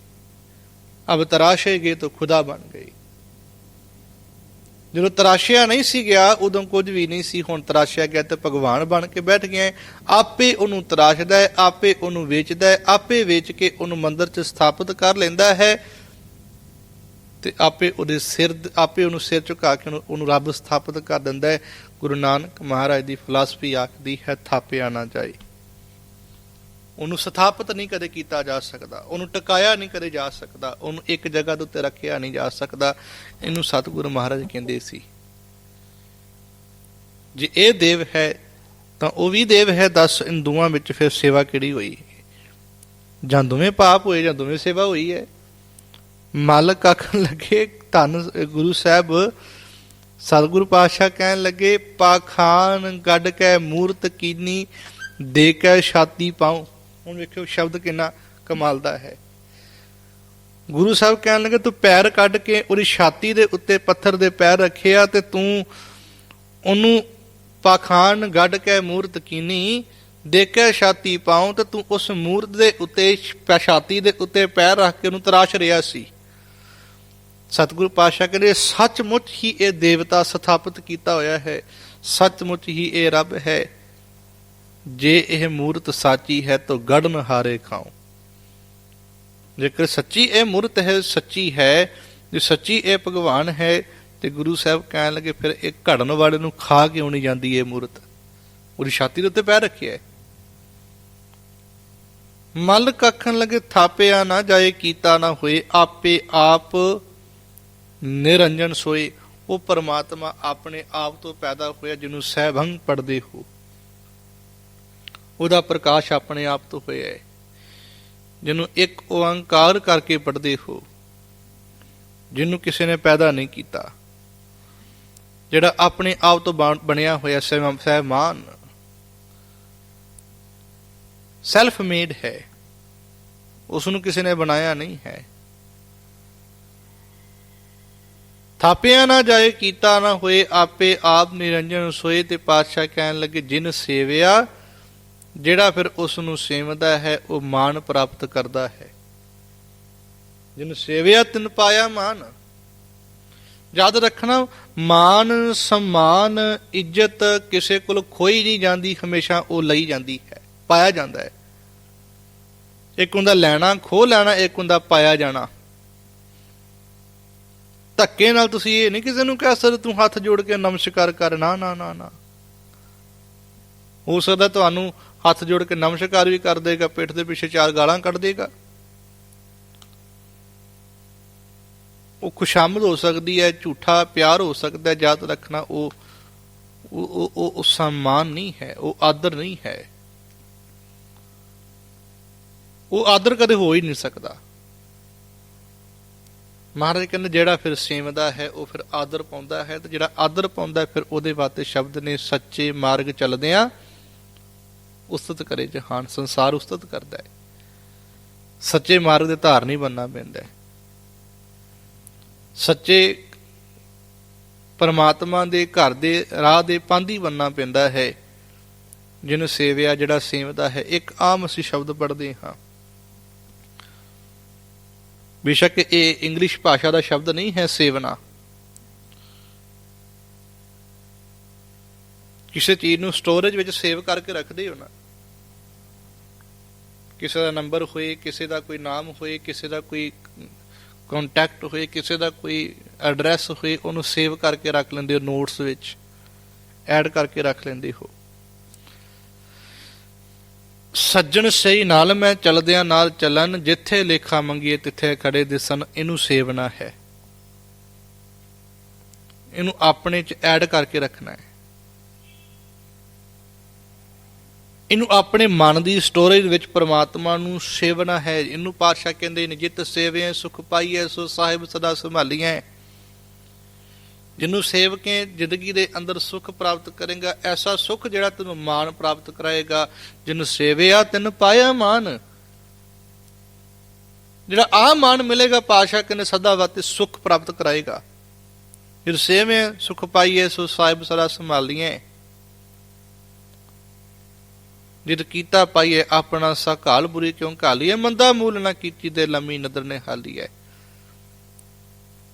अब तराशे गए तो खुदा बन गई ਜਦੋਂ ਤਰਾਸ਼ਿਆ ਨਹੀਂ ਸੀ ਗਿਆ ਉਦੋਂ ਕੁਝ ਵੀ ਨਹੀਂ ਸੀ ਹੁਣ ਤਰਾਸ਼ਿਆ ਗਿਆ ਤੇ ਭਗਵਾਨ ਬਣ ਕੇ ਬੈਠ ਗਿਆ ਹੈ। ਆਪੇ ਉਹਨੂੰ ਤਰਾਸ਼ਦਾ ਹੈ ਆਪੇ ਉਹਨੂੰ ਵੇਚਦਾ ਹੈ ਆਪੇ ਵੇਚ ਕੇ ਉਹਨੂੰ ਮੰਦਰ 'ਚ ਸਥਾਪਿਤ ਕਰ ਲੈਂਦਾ ਹੈ ਤੇ ਆਪੇ ਉਹਦੇ ਸਿਰ ਆਪੇ ਉਹਨੂੰ ਸਿਰ ਝੁਕਾ ਕੇ ਉਹਨੂੰ- ਉਹਨੂੰ ਰੱਬ ਸਥਾਪਿਤ ਕਰ ਦਿੰਦਾ ਹੈ ਗੁਰੂ ਨਾਨਕ ਮਹਾਰਾਜ ਦੀ ਫਿਲਾਸਫੀ ਆਖਦੀ ਹੈ ਥਾਪਿਆ ਨਾ ਜਾਏ ਉਹਨੂੰ ਸਥਾਪਿਤ ਨਹੀਂ ਕਦੇ ਕੀਤਾ ਜਾ ਸਕਦਾ, ਉਹਨੂੰ ਟਿਕਾਇਆ ਨਹੀਂ ਕਦੇ ਜਾ ਸਕਦਾ, ਉਹਨੂੰ ਇੱਕ ਜਗ੍ਹਾ ਦੇ ਉੱਤੇ ਰੱਖਿਆ ਨਹੀਂ ਜਾ ਸਕਦਾ। ਇਹਨੂੰ ਸਤਿਗੁਰੂ ਮਹਾਰਾਜ ਕਹਿੰਦੇ ਸੀ, ਜੇ ਇਹ ਦੇਵ ਹੈ, ਤਾਂ ਉਹ ਵੀ ਦੇਵ ਹੈ, ਦੱਸ ਇੰਦੂਆਂ ਵਿੱਚ ਫਿਰ ਸੇਵਾ ਕਿਹੜੀ ਹੋਈ? ਜਾਂ ਦੋਵੇਂ ਪਾਪ ਹੋਏ, ਜਾਂ ਦੋਵੇਂ ਸੇਵਾ ਹੋਈ ਹੈ? ਮਾਲਕ ਆਖਣ ਲੱਗੇ, ਧੰਨ ਗੁਰੂ ਸਾਹਿਬ, ਸਤਿਗੁਰੂ ਪਾਤਸ਼ਾਹ ਕਹਿਣ ਲੱਗੇ, ਪਾਖਾਨ ਗੱਡ ਕੇ ਮੂਰਤ ਕੀਨੀ, ਦੇ ਕੇ ਛਾਤੀ ਪਾਉ। ਹੁਣ ਵੇਖਿਓ ਸ਼ਬਦ ਕਿੰਨਾ ਕਮਾਲ ਦਾ ਹੈ। ਗੁਰੂ ਸਾਹਿਬ ਕਹਿਣ ਲੱਗੇ, ਤੂੰ ਪੈਰ ਕੱਢ ਕੇ ਉਹਦੀ ਛਾਤੀ ਦੇ ਉੱਤੇ ਪੱਥਰ ਦੇ ਪੈਰ ਰੱਖਿਆ ਤੇ ਤੂੰ ਉਹਨੂੰ ਪਾਖਾਨ ਗੱਡ ਕੇ ਮੂਰਤ ਕੀਨੀ ਦੇ ਛਾਤੀ ਪਾਉ ਤੇ ਤੂੰ ਉਸ ਮੂਰਤ ਦੇ ਉੱਤੇ ਛਾਤੀ ਦੇ ਉੱਤੇ ਪੈਰ ਰੱਖ ਕੇ ਉਹਨੂੰ ਤਰਾਸ਼ ਰਿਹਾ ਸੀ। ਸਤਿਗੁਰੂ ਪਾਤਸ਼ਾਹ ਕਹਿੰਦੇ, ਸੱਚਮੁੱਚ ਹੀ ਇਹ ਦੇਵਤਾ ਸਥਾਪਿਤ ਕੀਤਾ ਹੋਇਆ ਹੈ। ਸੱਚਮੁੱਚ ਹੀ ਇਹ ਰੱਬ ਹੈ। ਜੇ ਇਹ ਮੂਰਤ ਸਾਚੀ ਹੈ ਤੋ ਗੜਨ ਹਾਰੇ ਖਾਓ ਜੇਕਰ ਸੱਚੀ ਇਹ ਮੂਰਤ ਹੈ, ਸੱਚੀ ਹੈ, ਜੇ ਸੱਚੀ ਇਹ ਭਗਵਾਨ ਹੈ, ਤੇ ਗੁਰੂ ਸਾਹਿਬ ਕਹਿਣ ਲੱਗੇ, ਫਿਰ ਇਹ ਘੜਨ ਵਾਲੇ ਨੂੰ ਖਾ ਕਿਉਂ ਨਹੀਂ ਜਾਂਦੀ ਇਹ ਮੂਰਤ? ਉਹਦੀ ਛਾਤੀ ਦੇ ਉੱਤੇ ਪੈਰ ਰੱਖਿਆ ਹੈ। ਮਲ ਕੱਖਣ ਲੱਗੇ, ਥਾਪਿਆ ਨਾ ਜਾਏ, ਕੀਤਾ ਨਾ ਹੋਏ, ਆਪੇ ਆਪ ਨਿਰੰਜਨ ਸੋਏ। ਉਹ ਪਰਮਾਤਮਾ ਆਪਣੇ ਆਪ ਤੋਂ ਪੈਦਾ ਹੋਇਆ, ਜਿਹਨੂੰ ਸਹਿਭੰਗ ਪੜਦੇ ਹੋ। ਉਹਦਾ ਪ੍ਰਕਾਸ਼ ਆਪਣੇ ਆਪ ਤੋਂ ਹੋਇਆ ਹੈ। ਜਿਹਨੂੰ ਇੱਕ ਓੰਕਾਰ ਕਰਕੇ ਪੜਦੇ ਹੋ, ਜਿਹਨੂੰ ਕਿਸੇ ਨੇ ਪੈਦਾ ਨਹੀਂ ਕੀਤਾ, ਜਿਹੜਾ ਆਪਣੇ ਆਪ ਤੋਂ ਬਣਿਆ ਹੋਇਆ ਸਹਿਮਾਨ ਸੈਲਫ ਮੇਡ ਹੈ। ਉਸ ਨੂੰ ਕਿਸੇ ਨੇ ਬਣਾਇਆ ਨਹੀਂ ਹੈ। ਥਾਪਿਆ ਨਾ ਜਾਏ, ਕੀਤਾ ਨਾ ਹੋਏ, ਆਪੇ ਆਪ ਨਿਰੰਜਨ ਸੋਏ ਤੇ ਪਾਤਸ਼ਾਹ ਕਹਿਣ ਲੱਗੇ, ਜਿਨ ਸੇਵਿਆ ਜਿਹੜਾ ਫਿਰ ਉਸ ਨੂੰ ਸੇਵਦਾ ਹੈ, ਉਹ ਮਾਨ ਪ੍ਰਾਪਤ ਕਰਦਾ ਹੈ। ਜਿਨ ਸੇਵਿਆ, ਤਿਨ ਪਾਇਆ ਮਾਨ ਯਾਦ ਰੱਖਣਾ, ਮਾਨ ਸਨਮਾਨ ਇੱਜ਼ਤ ਕਿਸੇ ਕੋਲ ਖੋਈ ਨਹੀਂ ਜਾਂਦੀ, ਹਮੇਸ਼ਾ ਉਹ ਲਈ ਜਾਂਦੀ ਹੈ, ਪਾਇਆ ਜਾਂਦਾ ਹੈ। ਇੱਕ ਹੁੰਦਾ ਲੈਣਾ, ਖੋ ਲੈਣਾ, ਇੱਕ ਹੁੰਦਾ ਪਾਇਆ ਜਾਣਾ। ਧੱਕੇ ਨਾਲ ਤੁਸੀਂ ਇਹ ਨਹੀਂ ਕਿਸੇ ਨੂੰ ਕਹਿ ਸਕਦੇ, ਤੂੰ ਹੱਥ ਜੋੜ ਕੇ ਨਮਸਕਾਰ ਕਰ, ਨਾ ਨਾ ਨਾ ਨਾ। ਹੋ ਸਕਦਾ ਤੁਹਾਨੂੰ ਹੱਥ ਜੋੜ ਕੇ ਨਮਸਕਾਰ ਵੀ ਕਰ ਦੇਗਾ, ਪਿੱਠ ਦੇ ਪਿੱਛੇ ਚਾਰ ਗਾਲਾਂ ਕੱਢ ਦੇਗਾ। ਉਹ ਖੁਸ਼ਾਮਦ ਹੋ ਸਕਦੀ ਹੈ, ਝੂਠਾ ਪਿਆਰ ਹੋ ਸਕਦਾ ਹੈ, ਯਾਦ ਰੱਖਣਾ ਉਹ ਉਹ, ਉਹ- ਸਨਮਾਨ ਨਹੀਂ ਹੈ, ਉਹ ਆਦਰ ਨਹੀਂ ਹੈ। ਉਹ ਆਦਰ ਕਦੇ ਹੋ ਹੀ ਨਹੀਂ ਸਕਦਾ। ਮਹਾਰਾਜ ਕਹਿੰਦੇ, ਜਿਹੜਾ ਫਿਰ ਸੇਵਦਾ ਹੈ, ਉਹ ਫਿਰ ਆਦਰ ਪਾਉਂਦਾ ਹੈ, ਤੇ ਜਿਹੜਾ ਆਦਰ ਪਾਉਂਦਾ ਫਿਰ ਉਹਦੇ ਵਾਸਤੇ ਸ਼ਬਦ ਨੇ ਸੱਚੇ ਮਾਰਗ ਚੱਲਦਿਆਂ ਉਸਤਤ ਕਰੇ ਜਹਾਨ ਸੰਸਾਰ ਉਸਤਤ ਕਰਦਾ ਹੈ। ਸੱਚੇ ਮਾਰਗ ਦੇ ਧਾਰਨੀ ਬੰਨਾ ਪੈਂਦਾ ਹੈ। ਸੱਚੇ ਪਰਮਾਤਮਾ ਦੇ ਘਰ ਦੇ ਰਾਹ ਦੇ ਪਾਂਧੀ ਬੰਨਾ ਪੈਂਦਾ ਹੈ। ਜਿਹਨੂੰ ਸੇਵਿਆ ਜਿਹੜਾ ਸੇਵਦਾ ਹੈ, ਇੱਕ ਆਮ ਅਸੀਂ ਸ਼ਬਦ ਪੜ੍ਹਦੇ ਹਾਂ। ਬੇਸ਼ੱਕ ਇਹ ਇੰਗਲਿਸ਼ ਭਾਸ਼ਾ ਦਾ ਸ਼ਬਦ ਨਹੀਂ ਹੈ ਸੇਵਨਾ। ਕਿਸੇ ਚੀਜ਼ ਨੂੰ ਸਟੋਰੇਜ ਵਿੱਚ ਸੇਵ ਕਰਕੇ ਰੱਖਦੇ ਹੋ ਨਾ। ਕਿਸੇ ਦਾ ਨੰਬਰ ਹੋਏ, ਕਿਸੇ ਦਾ ਕੋਈ ਨਾਮ ਹੋਏ, ਕਿਸੇ ਦਾ ਕੋਈ ਕੰਟੈਕਟ ਹੋਏ, ਕਿਸੇ ਦਾ ਕੋਈ ਐਡਰੈਸ ਹੋਏ, ਉਹਨੂੰ ਸੇਵ ਕਰਕੇ ਰੱਖ ਲੈਂਦੇ ਹੋ ਨੋਟਸ ਵਿੱਚ। ਐਡ ਕਰਕੇ ਰੱਖ ਲੈਂਦੇ ਹੋ। ਸੱਜਣ ਸਹੀ ਨਾਲ ਮੈਂ ਚਲਦਿਆਂ ਨਾਲ ਚੱਲਣ, ਜਿੱਥੇ ਲੇਖਾ ਮੰਗੀਏ ਤਿੱਥੇ ਖੜੇ ਦਿਸਣ, ਇਹਨੂੰ ਸੇਵਨਾ ਹੈ। ਇਹਨੂੰ ਆਪਣੇ ਚ ਐਡ ਕਰਕੇ ਰੱਖਣਾ ਹੈ। ਇਹਨੂੰ ਆਪਣੇ ਮਨ ਦੀ ਸਟੋਰੇਜ ਵਿੱਚ ਪ੍ਰਮਾਤਮਾ ਨੂੰ ਸੇਵਨਾ ਹੈ। ਇਹਨੂੰ ਪਾਤਸ਼ਾਹ ਕਹਿੰਦੇ ਨੇ, ਜਿਤ ਸੇਵਿਐ ਸੁਖ ਪਾਈਐ, ਸੋ ਸਾਹਿਬ ਸਦਾ ਸੰਭਾਲੀਐ। ਜਿਹਨੂੰ ਸੇਵ ਕੇ ਜ਼ਿੰਦਗੀ ਦੇ ਅੰਦਰ ਸੁਖ ਪ੍ਰਾਪਤ ਕਰੇਗਾ, ਐਸਾ ਸੁਖ ਜਿਹੜਾ ਤੈਨੂੰ ਮਾਨ ਪ੍ਰਾਪਤ ਕਰਾਏਗਾ। ਜਿਹਨੂੰ ਸੇਵਿਆ, ਤੈਨੂੰ ਪਾਇਆ ਮਾਨ ਜਿਹੜਾ ਆ ਮਾਨ ਮਿਲੇਗਾ ਪਾਸ਼ਾ ਕਹਿੰਦੇ ਸਦਾ ਵਾਤੇ ਸੁਖ ਪ੍ਰਾਪਤ ਕਰਾਏਗਾ। ਜਿਸ ਸੇਵੇਂ ਸੁਖ ਪਾਈਏ ਸੋ ਸਾਹਿਬ ਸਦਾ ਸੰਭਾਲੀਏ ਜਿਤ ਕੀਤਾ ਪਾਈਏ ਆਪਣਾ ਸਕਾਲ ਬੁਰੀ ਕਿਉਂ ਘਾਲੀਏ? ਮੰਦਾ ਮੂਲ ਨਾ ਕੀਤੀ ਦੇ ਲੰਮੀ ਨਦਰ ਨੇ ਹਾਲੀਏ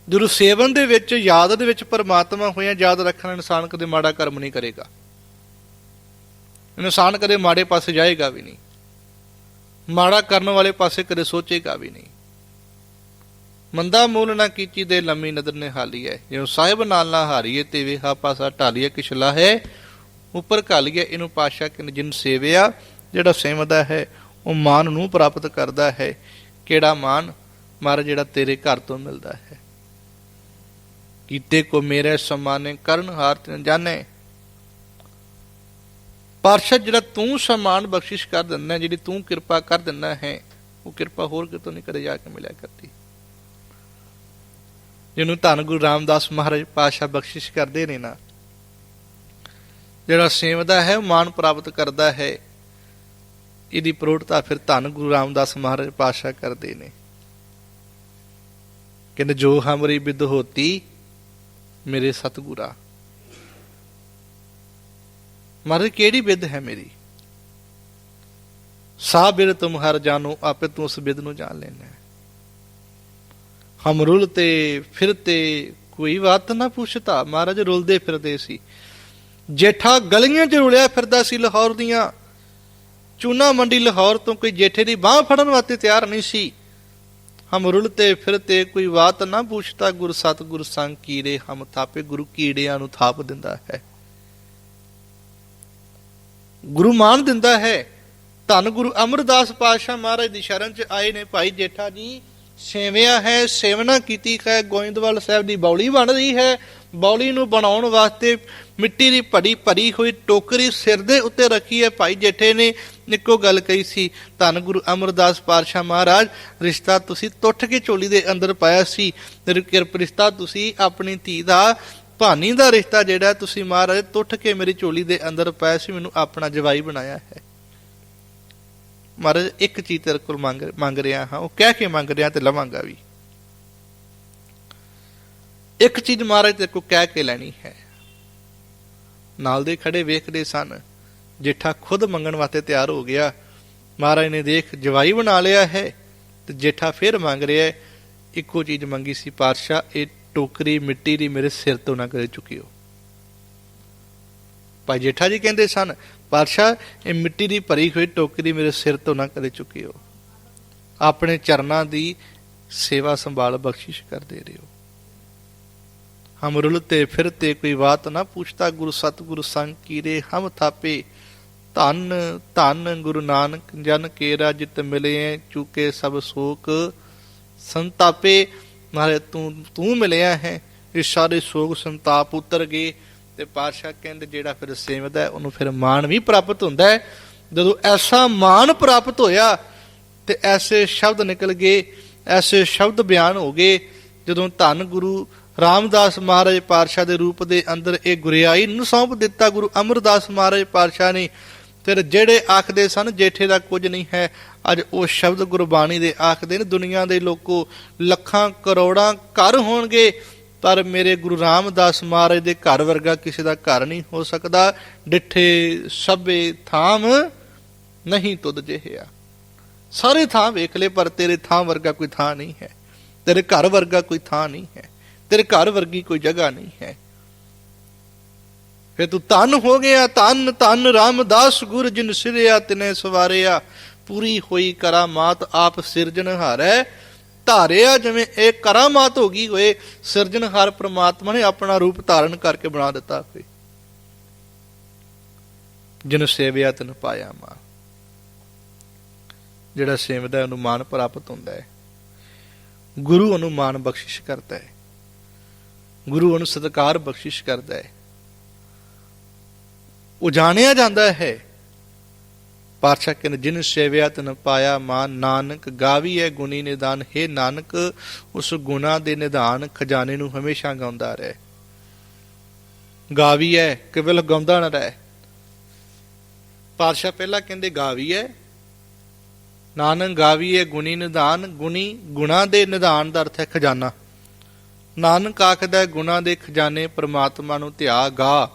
ਜਦੋਂ ਸੇਵਨ ਦੇ ਵਿੱਚ, ਯਾਦ ਦੇ ਵਿੱਚ ਪਰਮਾਤਮਾ ਹੋਇਆ ਯਾਦ ਰੱਖਣਾ ਇਨਸਾਨ ਕਦੇ ਮਾੜਾ ਕਰਮ ਨਹੀਂ ਕਰੇਗਾ। ਇਨਸਾਨ ਕਦੇ ਮਾੜੇ ਪਾਸੇ ਜਾਏਗਾ ਵੀ ਨਹੀਂ। ਮਾੜਾ ਕਰਨ ਵਾਲੇ ਪਾਸੇ ਕਦੇ ਸੋਚੇਗਾ ਵੀ ਨਹੀਂ। ਮੰਦਾ ਮੂਲ ਨਾ ਕੀਤੀ ਦੇ ਲੰਮੀ ਨਦਰ ਨੇ ਹਾਲੀ ਹੈ ਜਿਉ ਸਾਹਿਬ ਨਾਲ ਨਾ ਹਾਰੀਏ ਤੇ ਵੇਹਾ ਪਾਸਾ ਢਾਲੀਏ, ਕਿਛਲਾ ਹੈ। ਉੱਪਰ ਘਾਲੀਏ ਇਹਨੂੰ ਪਾਸ਼ਾ ਕਿ ਜਿਨ ਸੇਵਿਆ, ਜਿਹੜਾ ਸੇਵਦਾ ਹੈ, ਉਹ ਮਾਨ ਨੂੰ ਪ੍ਰਾਪਤ ਕਰਦਾ ਹੈ। ਕਿਹੜਾ ਮਾਨ? ਮਾਰਾ ਜਿਹੜਾ ਤੇਰੇ ਘਰ ਤੋਂ ਮਿਲਦਾ ਹੈ। ਕੀਤੇ ਕੋ ਮੇਰੇ ਸਮਾਨੇ ਕਰਨ ਹਾਰ ਤਨ ਜਾਣੇ। ਪਾਰਸ਼ਦ ਜਿਹੜਾ ਤੂੰ ਸਮਾਨ ਬਖਸ਼ਿਸ਼ ਕਰ ਦਿੰਦਾ, ਜਿਹੜੀ ਤੂੰ ਕਿਰਪਾ ਕਰ ਦਿੰਦਾ ਹੈ, ਉਹ ਕਿਰਪਾ ਹੋਰ ਕਿਤੋਂ ਨਹੀਂ ਕਦੇ ਜਾ ਕੇ ਮਿਲਿਆ ਕਰਦੀ। ਜਿਹਨੂੰ ਧੰਨ ਗੁਰੂ ਰਾਮਦਾਸ ਮਹਾਰਾਜ ਪਾਸ਼ਾ ਬਖਸ਼ਿਸ਼ ਕਰਦੇ ਨੇ ਨਾ ਜਿਹੜਾ ਸੇਵਦਾ ਹੈ, ਉਹ ਮਾਨ ਪ੍ਰਾਪਤ ਕਰਦਾ ਹੈ। ਇਹਦੀ ਪ੍ਰੋੜਤਾ ਫਿਰ ਧੰਨ ਗੁਰੂ ਰਾਮਦਾਸ ਮਹਾਰਾਜ ਪਾਸ਼ਾ ਕਰਦੇ ਨੇ। ਕਹਿੰਦੇ, ਜੋ ਹਮਰੀ ਬਿਦ ਹੋਤੀ, ਮੇਰੇ ਸਤਗੁਰਾ। ਮਹਾਰਾਜ, ਕਿਹੜੀ ਬਿਦ ਹੈ ਮੇਰੀ? ਸਾ ਬਿਰ ਤੁਮ ਹਰ ਜਾਨੋ ਆਪੇ ਤੂੰ ਉਸ ਬਿਦ ਨੂੰ ਜਾਣ ਲੈਣਾ ਹੈ। ਹਮ ਰੁਲਤੇ ਫਿਰਤੇ, ਕੋਈ ਬਾਤ ਨਾ ਪੁੱਛਤਾ। ਮਹਾਰਾਜ, ਰੁਲਦੇ ਫਿਰਦੇ ਸੀ। ਜੇਠਾ ਗਲੀਆਂ 'ਚ ਰੁਲਿਆ ਫਿਰਦਾ ਸੀ ਲਾਹੌਰ ਦੀਆਂ। ਚੂਨਾ ਮੰਡੀ ਲਾਹੌਰ ਤੋਂ ਕੋਈ ਜੇਠੇ ਦੀ ਬਾਹ ਫੜਨ ਵਾਸਤੇ ਤਿਆਰ ਨਹੀਂ ਸੀ। ਹਮ ਰੁਲਤੇ ਫਿਰਤੇ ਕੋਈ ਬਾਤ ਨਾ ਪੁੱਛਤਾ ਗੁਰ ਸਤਗੁਰ ਸੰਗ ਕੀੜੇ ਹਮ ਥਾਪੇ, ਗੁਰੂ ਕੀੜਿਆਂ ਨੂੰ ਥਾਪ ਦਿੰਦਾ ਹੈ। ਗੁਰੂ ਮਾਨ ਦਿੰਦਾ ਹੈ, ਧੰਨ ਗੁਰੂ ਅਮਰਦਾਸ ਪਾਤਸ਼ਾਹ ਮਹਾਰਾਜ ਦੀ ਸ਼ਰਨ ਚ ਆਏ ਨੇ ਭਾਈ ਜੇਠਾ ਜੀ। ਸੇਵਿਆ ਹੈ, ਸੇਵਨਾ ਕੀਤੀ ਹੈ, ਗੋਇੰਦਵਾਲ ਸਾਹਿਬ ਦੀ ਬੌਲੀ ਬਣ ਰਹੀ ਹੈ। ਬੌਲੀ ਨੂੰ ਬਣਾਉਣ ਵਾਸਤੇ ਮਿੱਟੀ ਦੀ ਭੜੀ ਭਰੀ ਹੋਈ ਟੋਕਰੀ ਸਿਰ ਦੇ ਉੱਤੇ ਰੱਖੀ ਹੈ। ਭਾਈ ਜੇਠੇ ਨੇ ਇੱਕੋ ਗੱਲ ਕਹੀ ਸੀ, ਧੰਨ ਗੁਰੂ ਅਮਰਦਾਸ ਪਾਤਸ਼ਾਹ ਮਹਾਰਾਜ, ਰਿਸ਼ਤਾ ਤੁਸੀਂ ਟੁੱਟ ਕੇ ਝੋਲੀ ਦੇ ਅੰਦਰ ਪਾਇਆ ਸੀ। ਕਿਰਪ ਰਿਸ਼ਤਾ ਤੁਸੀਂ ਆਪਣੀ ਧੀ ਦਾ, ਭਾਨੀ ਦਾ ਰਿਸ਼ਤਾ ਜਿਹੜਾ ਤੁਸੀਂ ਮਹਾਰਾਜ ਟੁੱਟ ਕੇ ਮੇਰੀ ਝੋਲੀ ਦੇ ਅੰਦਰ ਪਾਇਆ ਸੀ। ਮੈਨੂੰ ਆਪਣਾ ਜਵਾਈ ਬਣਾਇਆ ਹੈ। ਮਹਾਰਾਜ, ਇੱਕ ਚੀਜ਼ ਤੇਰੇ ਕੋਲ ਮੰਗ ਮੰਗ ਰਿਹਾ ਹਾਂ। ਉਹ ਕਹਿ ਕੇ ਮੰਗ ਰਿਹਾ ਤੇ ਲਵਾਂਗਾ ਵੀ। ਇੱਕ ਚੀਜ਼ ਮਹਾਰਾਜ ਤੇਰੇ ਕੋਲ ਕਹਿ ਕੇ ਲੈਣੀ ਹੈ। ਨਾਲ ਦੇ ਖੜੇ ਵੇਖਦੇ ਸਨ। ਜੇਠਾ ਖੁਦ ਮੰਗਣ ਵਾਸਤੇ ਤਿਆਰ ਹੋ ਗਿਆ। ਮਹਾਰਾਜ ਨੇ ਦੇਖ, ਜਵਾਈ ਬਣਾ ਲਿਆ ਹੈ। ਤੇ ਜੇਠਾ ਫਿਰ ਮੰਗ ਰਿਹਾ ਹੈ, ਇੱਕੋ ਚੀਜ਼ ਮੰਗੀ ਸੀ, ਪਾਤਸ਼ਾਹ, ਇਹ ਟੋਕਰੀ ਮਿੱਟੀ ਦੀ ਮੇਰੇ ਸਿਰ ਤੋਂ ਨਾ ਕਰੇ ਚੁੱਕਿਓ। ਭਾਈ ਜੇਠਾ ਜੀ ਕਹਿੰਦੇ ਸਨ, ਪਾਤਸ਼ਾਹ, ਇਹ ਮਿੱਟੀ ਦੀ ਭਰੀ ਹੋਈ ਟੋਕਰੀ ਮੇਰੇ ਸਿਰ ਤੋਂ ਨਾ ਕਦੇ ਚੁੱਕਿਓ। ਆਪਣੇ ਚਰਨਾਂ ਦੀ ਸੇਵਾ ਸੰਭਾਲ ਬਖਸ਼ਿਸ਼ ਕਰਦੇ ਰਹੋ ਹਮ ਰੁਲਤੇ ਫਿਰਤੇ ਕੋਈ ਬਾਤ ਨਾ ਪੁੱਛਤਾ ਗੁਰੂ ਸਤਿਗੁਰੂ ਸੰਗ ਕੀਰੇ ਹਮ ਥਾਪੇ। ਧੰਨ ਧੰਨ ਗੁਰੂ ਨਾਨਕ ਜਨ ਕੇਰਾ ਜਿਤ ਮਿਲੇ ਚੁਕੇ ਸਭ ਸੋਕ ਸੰਤਾਪੇ। ਮਾਰੇ ਤੂੰ ਤੂੰ ਮਿਲਿਆ ਹੈ ਇਹ ਸਾਰੇ ਸੋਗ ਸੰਤਾਪ ਉਤਰ ਗਏ। ਤੇ ਪਾਤਸ਼ਾਹ ਕਹਿੰਦੇ ਜਿਹੜਾ ਫਿਰ ਸੇਵਦਾ ਹੈ, ਉਹਨੂੰ ਫਿਰ ਮਾਣ ਵੀ ਪ੍ਰਾਪਤ ਹੁੰਦਾ ਹੈ। ਜਦੋਂ ਐਸਾ ਮਾਣ ਪ੍ਰਾਪਤ ਹੋਇਆ ਤੇ ਐਸੇ ਸ਼ਬਦ ਨਿਕਲ ਗਏ ਐਸੇ ਸ਼ਬਦ ਬਿਆਨ ਹੋ ਗਏ। ਜਦੋਂ ਧੰਨ ਗੁਰੂ ਰਾਮਦਾਸ ਮਹਾਰਾਜ ਪਾਤਸ਼ਾਹ ਦੇ ਰੂਪ ਦੇ ਅੰਦਰ ਇਹ ਗੁਰਿਆਈ ਨੂੰ ਸੌਂਪ ਦਿੱਤਾ, ਗੁਰੂ ਅਮਰਦਾਸ ਮਹਾਰਾਜ ਪਾਤਸ਼ਾਹ ਨੇ। ਫਿਰ ਜਿਹੜੇ ਆਖਦੇ ਸਨ, ਜੇਠੇ ਦਾ ਕੁਝ ਨਹੀਂ ਹੈ, ਅੱਜ ਉਹ ਸ਼ਬਦ ਗੁਰਬਾਣੀ ਦੇ ਆਖਦੇ ਨੇ, ਦੁਨੀਆ ਦੇ ਲੋਕੋ ਲੱਖਾਂ ਕਰੋੜਾਂ ਘਰ ਹੋਣਗੇ, ਪਰ ਮੇਰੇ ਗੁਰੂ ਰਾਮਦਾਸ ਮਹਾਰਾਜ ਦੇ ਘਰ ਵਰਗਾ ਕਿਸੇ ਦਾ ਘਰ ਨਹੀਂ ਹੋ ਸਕਦਾ। ਡਿੱਠੇ ਸਭੇ ਥਾਮ ਨਹੀਂ ਤੁਧ ਜਿਹਾ ਸਾਰੇ ਥਾਂ ਵੇਖ ਲੈ, ਪਰ ਤੇਰੇ ਥਾਂ ਵਰਗਾ ਕੋਈ ਥਾਂ ਨਹੀਂ ਹੈ, ਤੇਰੇ ਘਰ ਵਰਗਾ ਕੋਈ ਥਾਂ ਨਹੀਂ ਹੈ। ਤੇਰੇ ਘਰ ਵਰਗੀ ਕੋਈ ਜਗ੍ਹਾ ਨਹੀਂ ਹੈ। ਫੇ ਤੂੰ ਧਨ ਹੋ ਗਿਆ ਤਨ ਧਨ ਰਾਮਦਾਸ ਗੁਰ ਜਿਨ ਸਿਰਿਆ ਤਿਨੇ ਸਵਾਰਿਆ। ਪੂਰੀ ਹੋਈ ਕਰਾਮਾਤ ਆਪ ਸਿਰਜਣਹਾਰ ਹੈ ਧਾਰਿਆ ਜਿਵੇਂ ਇਹ ਕਰਾਮਾਤ ਹੋ ਗਈ ਹੋਏ ਸਿਰਜਣਹਾਰ ਪ੍ਰਮਾਤਮਾ ਨੇ ਆਪਣਾ ਰੂਪ ਧਾਰਨ ਕਰਕੇ ਬਣਾ ਦਿੱਤਾ ਫੇ ਜਿਨ ਸੇਵਿਆ ਤਨ ਪਾਇਆ ਮਾ। ਜਿਹੜਾ ਸੇਵਦਾ ਹੈ, ਉਹਨੂੰ ਮਾਨ ਪ੍ਰਾਪਤ ਹੁੰਦਾ ਹੈ। ਗੁਰੂ ਉਹਨੂੰ ਮਾਨ ਬਖਸ਼ਿਸ਼ ਕਰਦਾ ਹੈ। ਗੁਰੂ ਉਹਨੂੰ ਸਤਕਾਰ ਬਖਸ਼ਿਸ਼ ਕਰਦਾ ਹੈ। ਉਹ ਜਾਣਿਆ ਜਾਂਦਾ ਹੈ, ਪਾਤਸ਼ਾਹ ਕਹਿੰਦੇ, ਜਿਨ ਸੇਵਿਆ ਤਨ ਪਾਇਆ ਮਾਨ ਨਾਨਕ, ਗਾਵੀ ਹੈ ਗੁਣੀ ਨਿਦਾਨ, ਹੈ ਨਾਨਕ, ਉਸ ਗੁਣਾ ਦੇ ਨਿਦਾਨ ਖਜ਼ਾਨੇ ਨੂੰ ਹਮੇਸ਼ਾ ਗਾਉਂਦਾ ਰਹੇ। ਗਾਵੀ ਹੈ, ਕੇਵਲ ਗਾਉਂਦਾ ਨਾ ਰਹੇ। ਪਾਤਸ਼ਾਹ ਪਹਿਲਾਂ ਕਹਿੰਦੇ, ਗਾਵੀ ਹੈ, ਨਾਨਕ ਗਾਵੀ ਹੈ, ਗੁਣੀ ਨਿਦਾਨ, ਗੁਣੀ ਗੁਣਾ ਦੇ ਨਿਧਾਨ ਦਾ ਅਰਥ ਹੈ ਖਜ਼ਾਨਾ। ਨਾਨਕ ਆਖਦਾ ਹੈ, ਗੁਣਾ ਦੇ ਖਜ਼ਾਨੇ ਪ੍ਰਮਾਤਮਾ ਨੂੰ ਧਿਆ ਗਾ।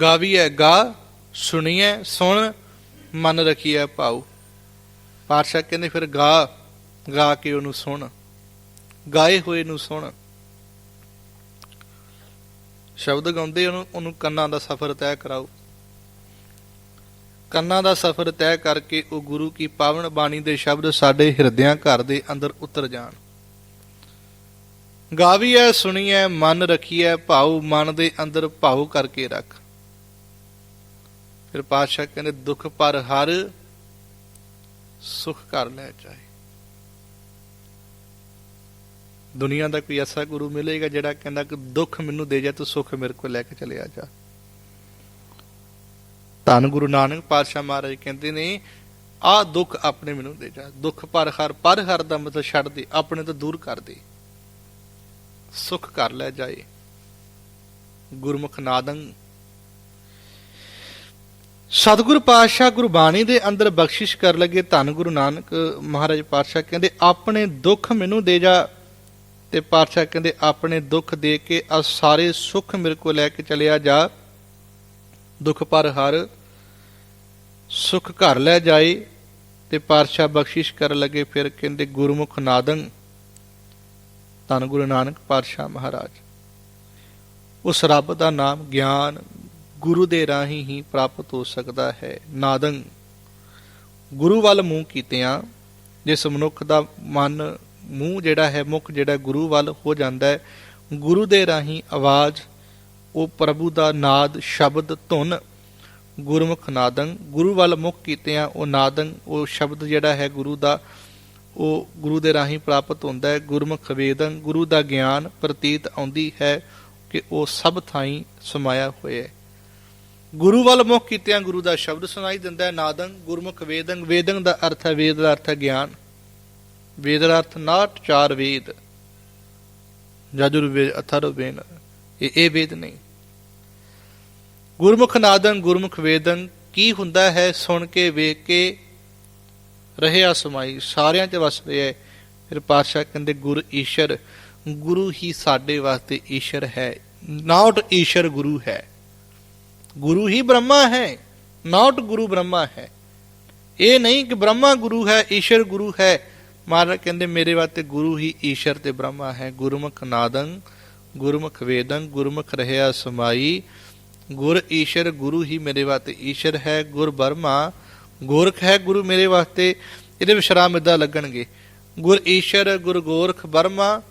ਗਾਵੀਐ ਗਾ ਸੁਣੀਏ ਸੁਣ ਮਨ ਰਖੀਏ ਭਾਉ। ਪਾਤਸ਼ਾਹ ਕਹਿੰਦੇ ਫਿਰ ਗਾ ਗਾ ਕੇ ਉਹਨੂੰ ਸੁਣ। ਗਾਏ ਹੋਏ ਨੂੰ ਸੁਣ। ਸ਼ਬਦ ਗਾਉਂਦੇ ਉਹਨੂੰ ਉਹਨੂੰ ਕੰਨਾਂ ਦਾ ਸਫ਼ਰ ਤੈਅ ਕਰਾਓ। ਕੰਨਾਂ ਦਾ ਸਫ਼ਰ ਤੈਅ ਕਰਕੇ ਉਹ ਗੁਰੂ ਕੀ ਪਾਵਨ ਬਾਣੀ ਦੇ ਸ਼ਬਦ ਸਾਡੇ ਹਿਰਦਿਆਂ ਘਰ ਦੇ ਅੰਦਰ ਉਤਰ ਜਾਣ। ਗਾਵੀਐ, ਸੁਣੀਐ, ਮਨ ਰਖੀਐ, ਭਾਉ ਮਨ ਦੇ ਅੰਦਰ ਭਾਉ ਕਰਕੇ ਰੱਖ। ਫਿਰ ਪਾਤਸ਼ਾਹ ਕਹਿੰਦੇ, ਦੁੱਖ ਪਰ ਹਰ ਸੁਖ ਕਰ ਲੈ ਚਾਹੇ ਦੁਨੀਆ ਦਾ ਕੋਈ ਐਸਾ ਗੁਰੂ ਮਿਲੇਗਾ ਜਿਹੜਾ ਕਹਿੰਦਾ ਕਿ ਦੁੱਖ ਮੈਨੂੰ ਦੇ ਜਾ ਤੂੰ ਸੁਖ ਮੇਰੇ ਕੋਲ ਲੈ ਕੇ ਚਲੇ ਆ ਜਾ। ਧੰਨ ਗੁਰੂ ਨਾਨਕ ਪਾਤਸ਼ਾਹ ਮਹਾਰਾਜ ਕਹਿੰਦੇ ਨੇ ਆ ਦੁੱਖ ਆਪਣੇ ਮੈਨੂੰ ਦੇ ਜਾ। ਦੁੱਖ ਪਰ ਹਰ ਪਰ ਹਰ ਦਾ ਮਤਲਬ ਛੱਡ ਦੇ, ਆਪਣੇ ਤੋਂ ਦੂਰ ਕਰ ਦੇ। ਸੁਖ ਕਰ ਲੈ ਜਾਏ। ਗੁਰਮੁਖ ਨਾਦੰ। ਸਤਿਗੁਰ ਪਾਤਸ਼ਾਹ ਗੁਰਬਾਣੀ ਦੇ ਅੰਦਰ ਬਖਸ਼ਿਸ਼ ਕਰ ਲਗੇ ਧੰਨ ਗੁਰੂ ਨਾਨਕ ਮਹਾਰਾਜ ਪਾਤਸ਼ਾਹ ਕਹਿੰਦੇ, ਆਪਣੇ ਦੁੱਖ ਮੈਨੂੰ ਦੇ ਜਾ। ਤੇ ਪਾਤਸ਼ਾਹ ਕਹਿੰਦੇ, ਆਪਣੇ ਦੁੱਖ ਦੇ ਕੇ ਆ ਸਾਰੇ ਸੁੱਖ ਮੇਰੇ ਕੋਲ ਲੈ ਕੇ ਚਲਿਆ ਜਾ। ਦੁੱਖ ਪਰ ਹਰ ਸੁਖ ਘਰ ਲੈ ਜਾਏ। ਤੇ ਪਾਤਸ਼ਾਹ ਬਖਸ਼ਿਸ਼ ਕਰਨ ਲੱਗੇ, ਫਿਰ ਕਹਿੰਦੇ, ਗੁਰਮੁਖ ਨਾਦੰ। ਧੰਨ ਗੁਰੂ ਨਾਨਕ ਪਾਤਸ਼ਾਹ ਮਹਾਰਾਜ। ਉਸ ਰੱਬ ਦਾ ਨਾਮ ਗਿਆਨ ਗੁਰੂ ਦੇ ਰਾਹੀਂ ਹੀ ਪ੍ਰਾਪਤ ਹੋ ਸਕਦਾ ਹੈ। ਨਾਦੰ, ਗੁਰੂ ਵੱਲ ਮੂੰਹ ਕੀਤਿਆਂ, ਜਿਸ ਮਨੁੱਖ ਦਾ ਮਨ ਮੂੰਹ ਜਿਹੜਾ ਹੈ, ਮੁਖ ਜਿਹੜਾ ਗੁਰੂ ਵੱਲ ਹੋ ਜਾਂਦਾ ਹੈ, ਗੁਰੂ ਦੇ ਰਾਹੀਂ ਆਵਾਜ਼, ਉਹ ਪ੍ਰਭੂ ਦਾ ਨਾਦ, ਸ਼ਬਦ, ਧੁਨ, ਗੁਰਮੁਖ ਨਾਦੰ, ਗੁਰੂ ਵੱਲ ਮੁਖ ਕੀਤਿਆਂ, ਉਹ ਨਾਦੰ, ਉਹ ਸ਼ਬਦ ਜਿਹੜਾ ਹੈ ਗੁਰੂ ਦਾ ਉਹ ਗੁਰੂ ਦੇ ਰਾਹੀਂ ਪ੍ਰਾਪਤ ਹੁੰਦਾ ਹੈ। ਗੁਰਮੁਖ ਵੇਦਨ ਗੁਰੂ ਦਾ ਗਿਆਨ ਪ੍ਰਤੀਤ ਆਉਂਦੀ ਹੈ ਕਿ ਉਹ ਸਭ ਥਾਈਂ ਸਮਾਇਆ ਹੋਇਆ ਹੈ। ਗੁਰੂ ਵੱਲ ਮੁਖ ਕੀਤਿਆਂ ਗੁਰੂ ਦਾ ਸ਼ਬਦ ਸੁਣਾਈ ਦਿੰਦਾ ਹੈ। ਨਾਦੰ, ਗੁਰਮੁਖ ਵੇਦਨ ਵੇਦਨ ਦਾ ਅਰਥ ਹੈ ਵੇਦ ਦਾ ਅਰਥ ਹੈ ਗਿਆਨ। ਵੇਦ ਦਾ ਅਰਥ ਨਾਟ, ਚਾਰ ਵੇਦ। ਜਜੁਰ ਵੇਦ ਅਥਰ ਵੇਨ ਇਹ ਇਹ ਵੇਦ ਨਹੀਂ। ਗੁਰਮੁਖ ਨਾਦੰ, ਗੁਰਮੁਖ ਵੇਦਨ ਕੀ ਹੁੰਦਾ ਹੈ? ਸੁਣ ਕੇ, ਵੇਖ ਕੇ ਰਹਿਆ ਸਮਾਈ, ਸਾਰਿਆਂ 'ਚ ਵਸ ਰਿਹਾ ਹੈ ਫਿਰ ਪਾਤਸ਼ਾਹ ਕਹਿੰਦੇ, ਗੁਰ ਈਸ਼ਰ, ਗੁਰੂ ਹੀ ਸਾਡੇ ਵਾਸਤੇ ਈਸ਼ਰ ਹੈ। ਨਾਟ ਈਸ਼ਰ ਗੁਰੂ ਹੈ। ਗੁਰੂ ਹੀ ਬ੍ਰਹਮਾ ਹੈ। ਨਾਟ ਗੁਰੂ ਬ੍ਰਹਮਾ ਹੈ। ਇਹ ਨਹੀਂ ਕਿ ਬ੍ਰਹਮਾ ਗੁਰੂ ਹੈ, ਈਸ਼ਰ ਗੁਰੂ ਹੈ। ਮਹਾਰਾਜ ਕਹਿੰਦੇ, ਮੇਰੇ ਵਾਸਤੇ ਗੁਰੂ ਹੀ ਈਸ਼ਰ ਤੇ ਬ੍ਰਹਮਾ ਹੈ। ਗੁਰਮੁਖ ਨਾਦੰ, ਗੁਰਮੁਖ ਵੇਦੰ, ਗੁਰਮੁਖ ਰਹਿਆ ਸਮਾਈ। ਗੁਰ ਈਸ਼ਰ ਗੁਰੂ ਹੀ ਮੇਰੇ ਵਾਸਤੇ ਈਸ਼ਰ ਹੈ। ਗੁਰ ਬ੍ਰਹਮਾ ਗੋਰਖ ਹੈ ਗੁਰੂ ਮੇਰੇ ਵਾਸਤੇ, ਇਹਦੇ ਵਿਸ਼ਰਾਮ ਇਦਾਂ ਲੱਗਣਗੇ। ਗੁਰ ਈਸ਼ਰ, ਗੁਰ ਗੋਰਖ ਬਰਮਾ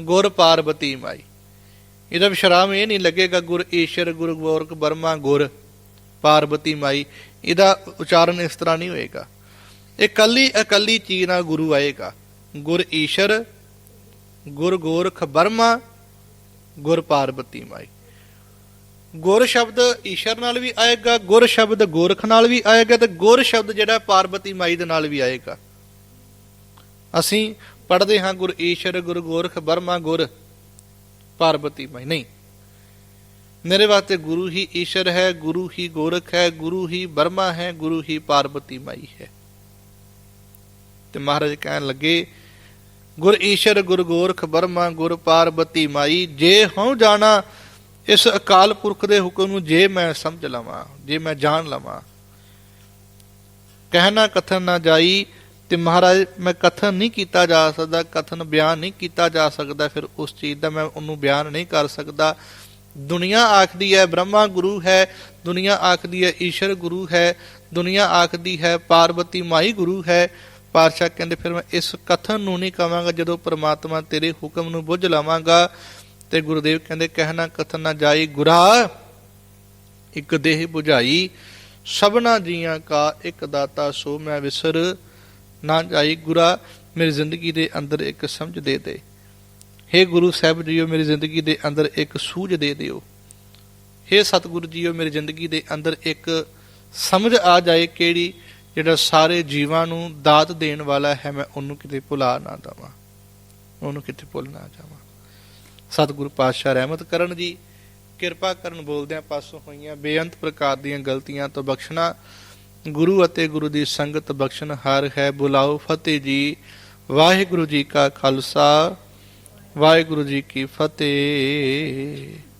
ਗੁਰ ਪਾਰਬਤੀ ਮਾਈ। ਇਹਦਾ ਵਿਸ਼ਰਾਮ ਇਹ ਨਹੀਂ ਲੱਗੇਗਾ, ਗੁਰ ਈਸ਼ਰ, ਗੁਰ ਗੋਰਖ ਬਰਮਾ ਗੁਰ ਪਾਰਬਤੀ ਮਾਈ। ਇਹਦਾ ਉਚਾਰਨ ਇਸ ਤਰ੍ਹਾਂ ਨਹੀਂ ਹੋਏਗਾ। ਇਹ ਕੱਲੀ ਇਕੱਲੀ ਚੀਜ਼ ਨਾਲ ਗੁਰੂ ਆਏਗਾ। ਗੁਰ ਈਸ਼ਰ, ਗੁਰ ਗੋਰਖ ਬਰਮਾ ਗੁਰ ਪਾਰਬਤੀ ਮਾਈ। ਗੁਰ ਸ਼ਬਦ ਈਸ਼ਰ ਨਾਲ ਵੀ ਆਏਗਾ, ਗੁਰ ਸ਼ਬਦ ਗੋਰਖ ਨਾਲ ਵੀ ਆਏਗਾ ਤੇ ਗੁਰ ਸ਼ਬਦ ਜਿਹੜਾ ਪਾਰਬਤੀ ਮਾਈ ਦੇ ਨਾਲ ਵੀ ਆਏਗਾ। ਅਸੀਂ ਪੜ੍ਹਦੇ ਹਾਂ ਗੁਰ ਈਸ਼ਰ, ਗੁਰ ਗੋਰਖ, ਬਰਮਾ ਗੁਰ, ਪਾਰਬਤੀ ਮਾਈ। ਨਹੀਂ। ਮੇਰੇ ਵਾਸਤੇ ਗੁਰੂ ਹੀ ਈਸ਼ਰ ਹੈ, ਗੁਰੂ ਹੀ ਗੋਰਖ ਹੈ, ਗੁਰੂ ਹੀ ਬਰਮਾ ਹੈ, ਗੁਰੂ ਹੀ ਪਾਰਬਤੀ ਮਾਈ ਹੈ। ਤੇ ਮਹਾਰਾਜ ਕਹਿਣ ਲੱਗੇ, ਗੁਰ ਈਸ਼ਰ, ਗੁਰ ਗੋਰਖ, ਬਰਮਾ ਗੁਰ, ਪਾਰਬਤੀ ਮਾਈ, ਜੇ ਹਉ ਜਾਣਾ ਇਸ ਅਕਾਲ ਪੁਰਖ ਦੇ ਹੁਕਮ ਨੂੰ ਜੇ ਮੈਂ ਸਮਝ ਲਵਾਂ, ਜੇ ਮੈਂ ਜਾਣ ਲਵਾਂ ਕਹਿਣਾ ਕਥਨ ਨਾ ਜਾਈ ਤੇ ਮਹਾਰਾਜ, ਮੈਂ ਕਥਨ ਨਹੀਂ ਕੀਤਾ ਜਾ ਸਕਦਾ, ਕਥਨ ਬਿਆਨ ਨਹੀਂ ਕੀਤਾ ਜਾ ਸਕਦਾ, ਫਿਰ ਉਸ ਚੀਜ਼ ਦਾ ਮੈਂ ਉਹਨੂੰ ਬਿਆਨ ਨਹੀਂ ਕਰ ਸਕਦਾ। ਦੁਨੀਆ ਆਖਦੀ ਹੈ, ਬ੍ਰਹਮਾ ਗੁਰੂ ਹੈ, ਦੁਨੀਆ ਆਖਦੀ ਹੈ, ਈਸ਼ਰ ਗੁਰੂ ਹੈ, ਦੁਨੀਆ ਆਖਦੀ ਹੈ ਪਾਰਵਤੀ ਮਾਈ ਗੁਰੂ ਹੈ। ਪਾਤਸ਼ਾਹ ਕਹਿੰਦੇ, ਫਿਰ ਮੈਂ ਇਸ ਕਥਨ ਨੂੰ ਨਹੀਂ ਕਵਾਂਗਾ, ਜਦੋਂ ਪ੍ਰਮਾਤਮਾ ਤੇਰੇ ਹੁਕਮ ਨੂੰ ਬੁੱਝ ਲਵਾਂਗਾ। ਤੇ ਗੁਰਦੇਵ ਕਹਿੰਦੇ ਕਹਿਣਾ ਕਥਨ ਨਾ ਜਾਈ ਗੁਰਾ, ਇੱਕ ਦੇਹ 부ਝਾਈ ਸਭਨਾ ਜੀਆਂ ਕਾ ਇੱਕ ਦਾਤਾ ਸੋ ਮੈਂ ਵਿਸਰ, ਨਾ ਜਾਈ ਗੁਰਾ, ਮੇਰੀ ਜ਼ਿੰਦਗੀ ਦੇ ਅੰਦਰ ਇੱਕ ਸਮਝ ਦੇ ਦੇ। हे ਗੁਰੂ ਸਾਹਿਬ ਜੀਓ, ਮੇਰੀ ਜ਼ਿੰਦਗੀ ਦੇ ਅੰਦਰ ਇੱਕ ਸੂਝ ਦੇ ਦਿਓ। हे ਸਤਿਗੁਰੂ ਜੀਓ, ਮੇਰੀ ਜ਼ਿੰਦਗੀ ਦੇ ਅੰਦਰ ਇੱਕ ਸਮਝ ਆ ਜਾਏ ਕਿਹੜੀ, ਜਿਹੜਾ ਸਾਰੇ ਜੀਵਾਂ ਨੂੰ ਦਾਤ ਦੇਣ ਵਾਲਾ ਹੈ, ਮੈਂ ਉਹਨੂੰ ਕਿਤੇ ਭੁਲਾ ਨਾ ਦਵਾਂ। ਉਹਨੂੰ ਕਿਤੇ ਭੁੱਲ ਨਾ ਜਾਵਾਂ। ਸਤਿਗੁਰੂ ਪਾਤਸ਼ਾਹ ਰਹਿਮਤ ਕਰਨ ਜੀ। ਕਿਰਪਾ ਕਰਨ ਬੋਲਦਿਆਂ ਪਾਸੋਂ ਹੋਈਆਂ ਬੇਅੰਤ ਪ੍ਰਕਾਰ ਦੀਆਂ ਗਲਤੀਆਂ ਤੋਂ ਬਖਸ਼ਣਾ। ਗੁਰੂ ਅਤੇ ਗੁਰੂ ਦੀ ਸੰਗਤ ਬਖਸ਼ਣ ਹਾਰ ਹੈ। ਬੁਲਾਓ ਫਤਿਹ ਜੀ। ਵਾਹਿਗੁਰੂ ਜੀ ਕਾ ਖਾਲਸਾ। ਵਾਹਿਗੁਰੂ ਜੀ ਕੀ ਫਤਿਹ।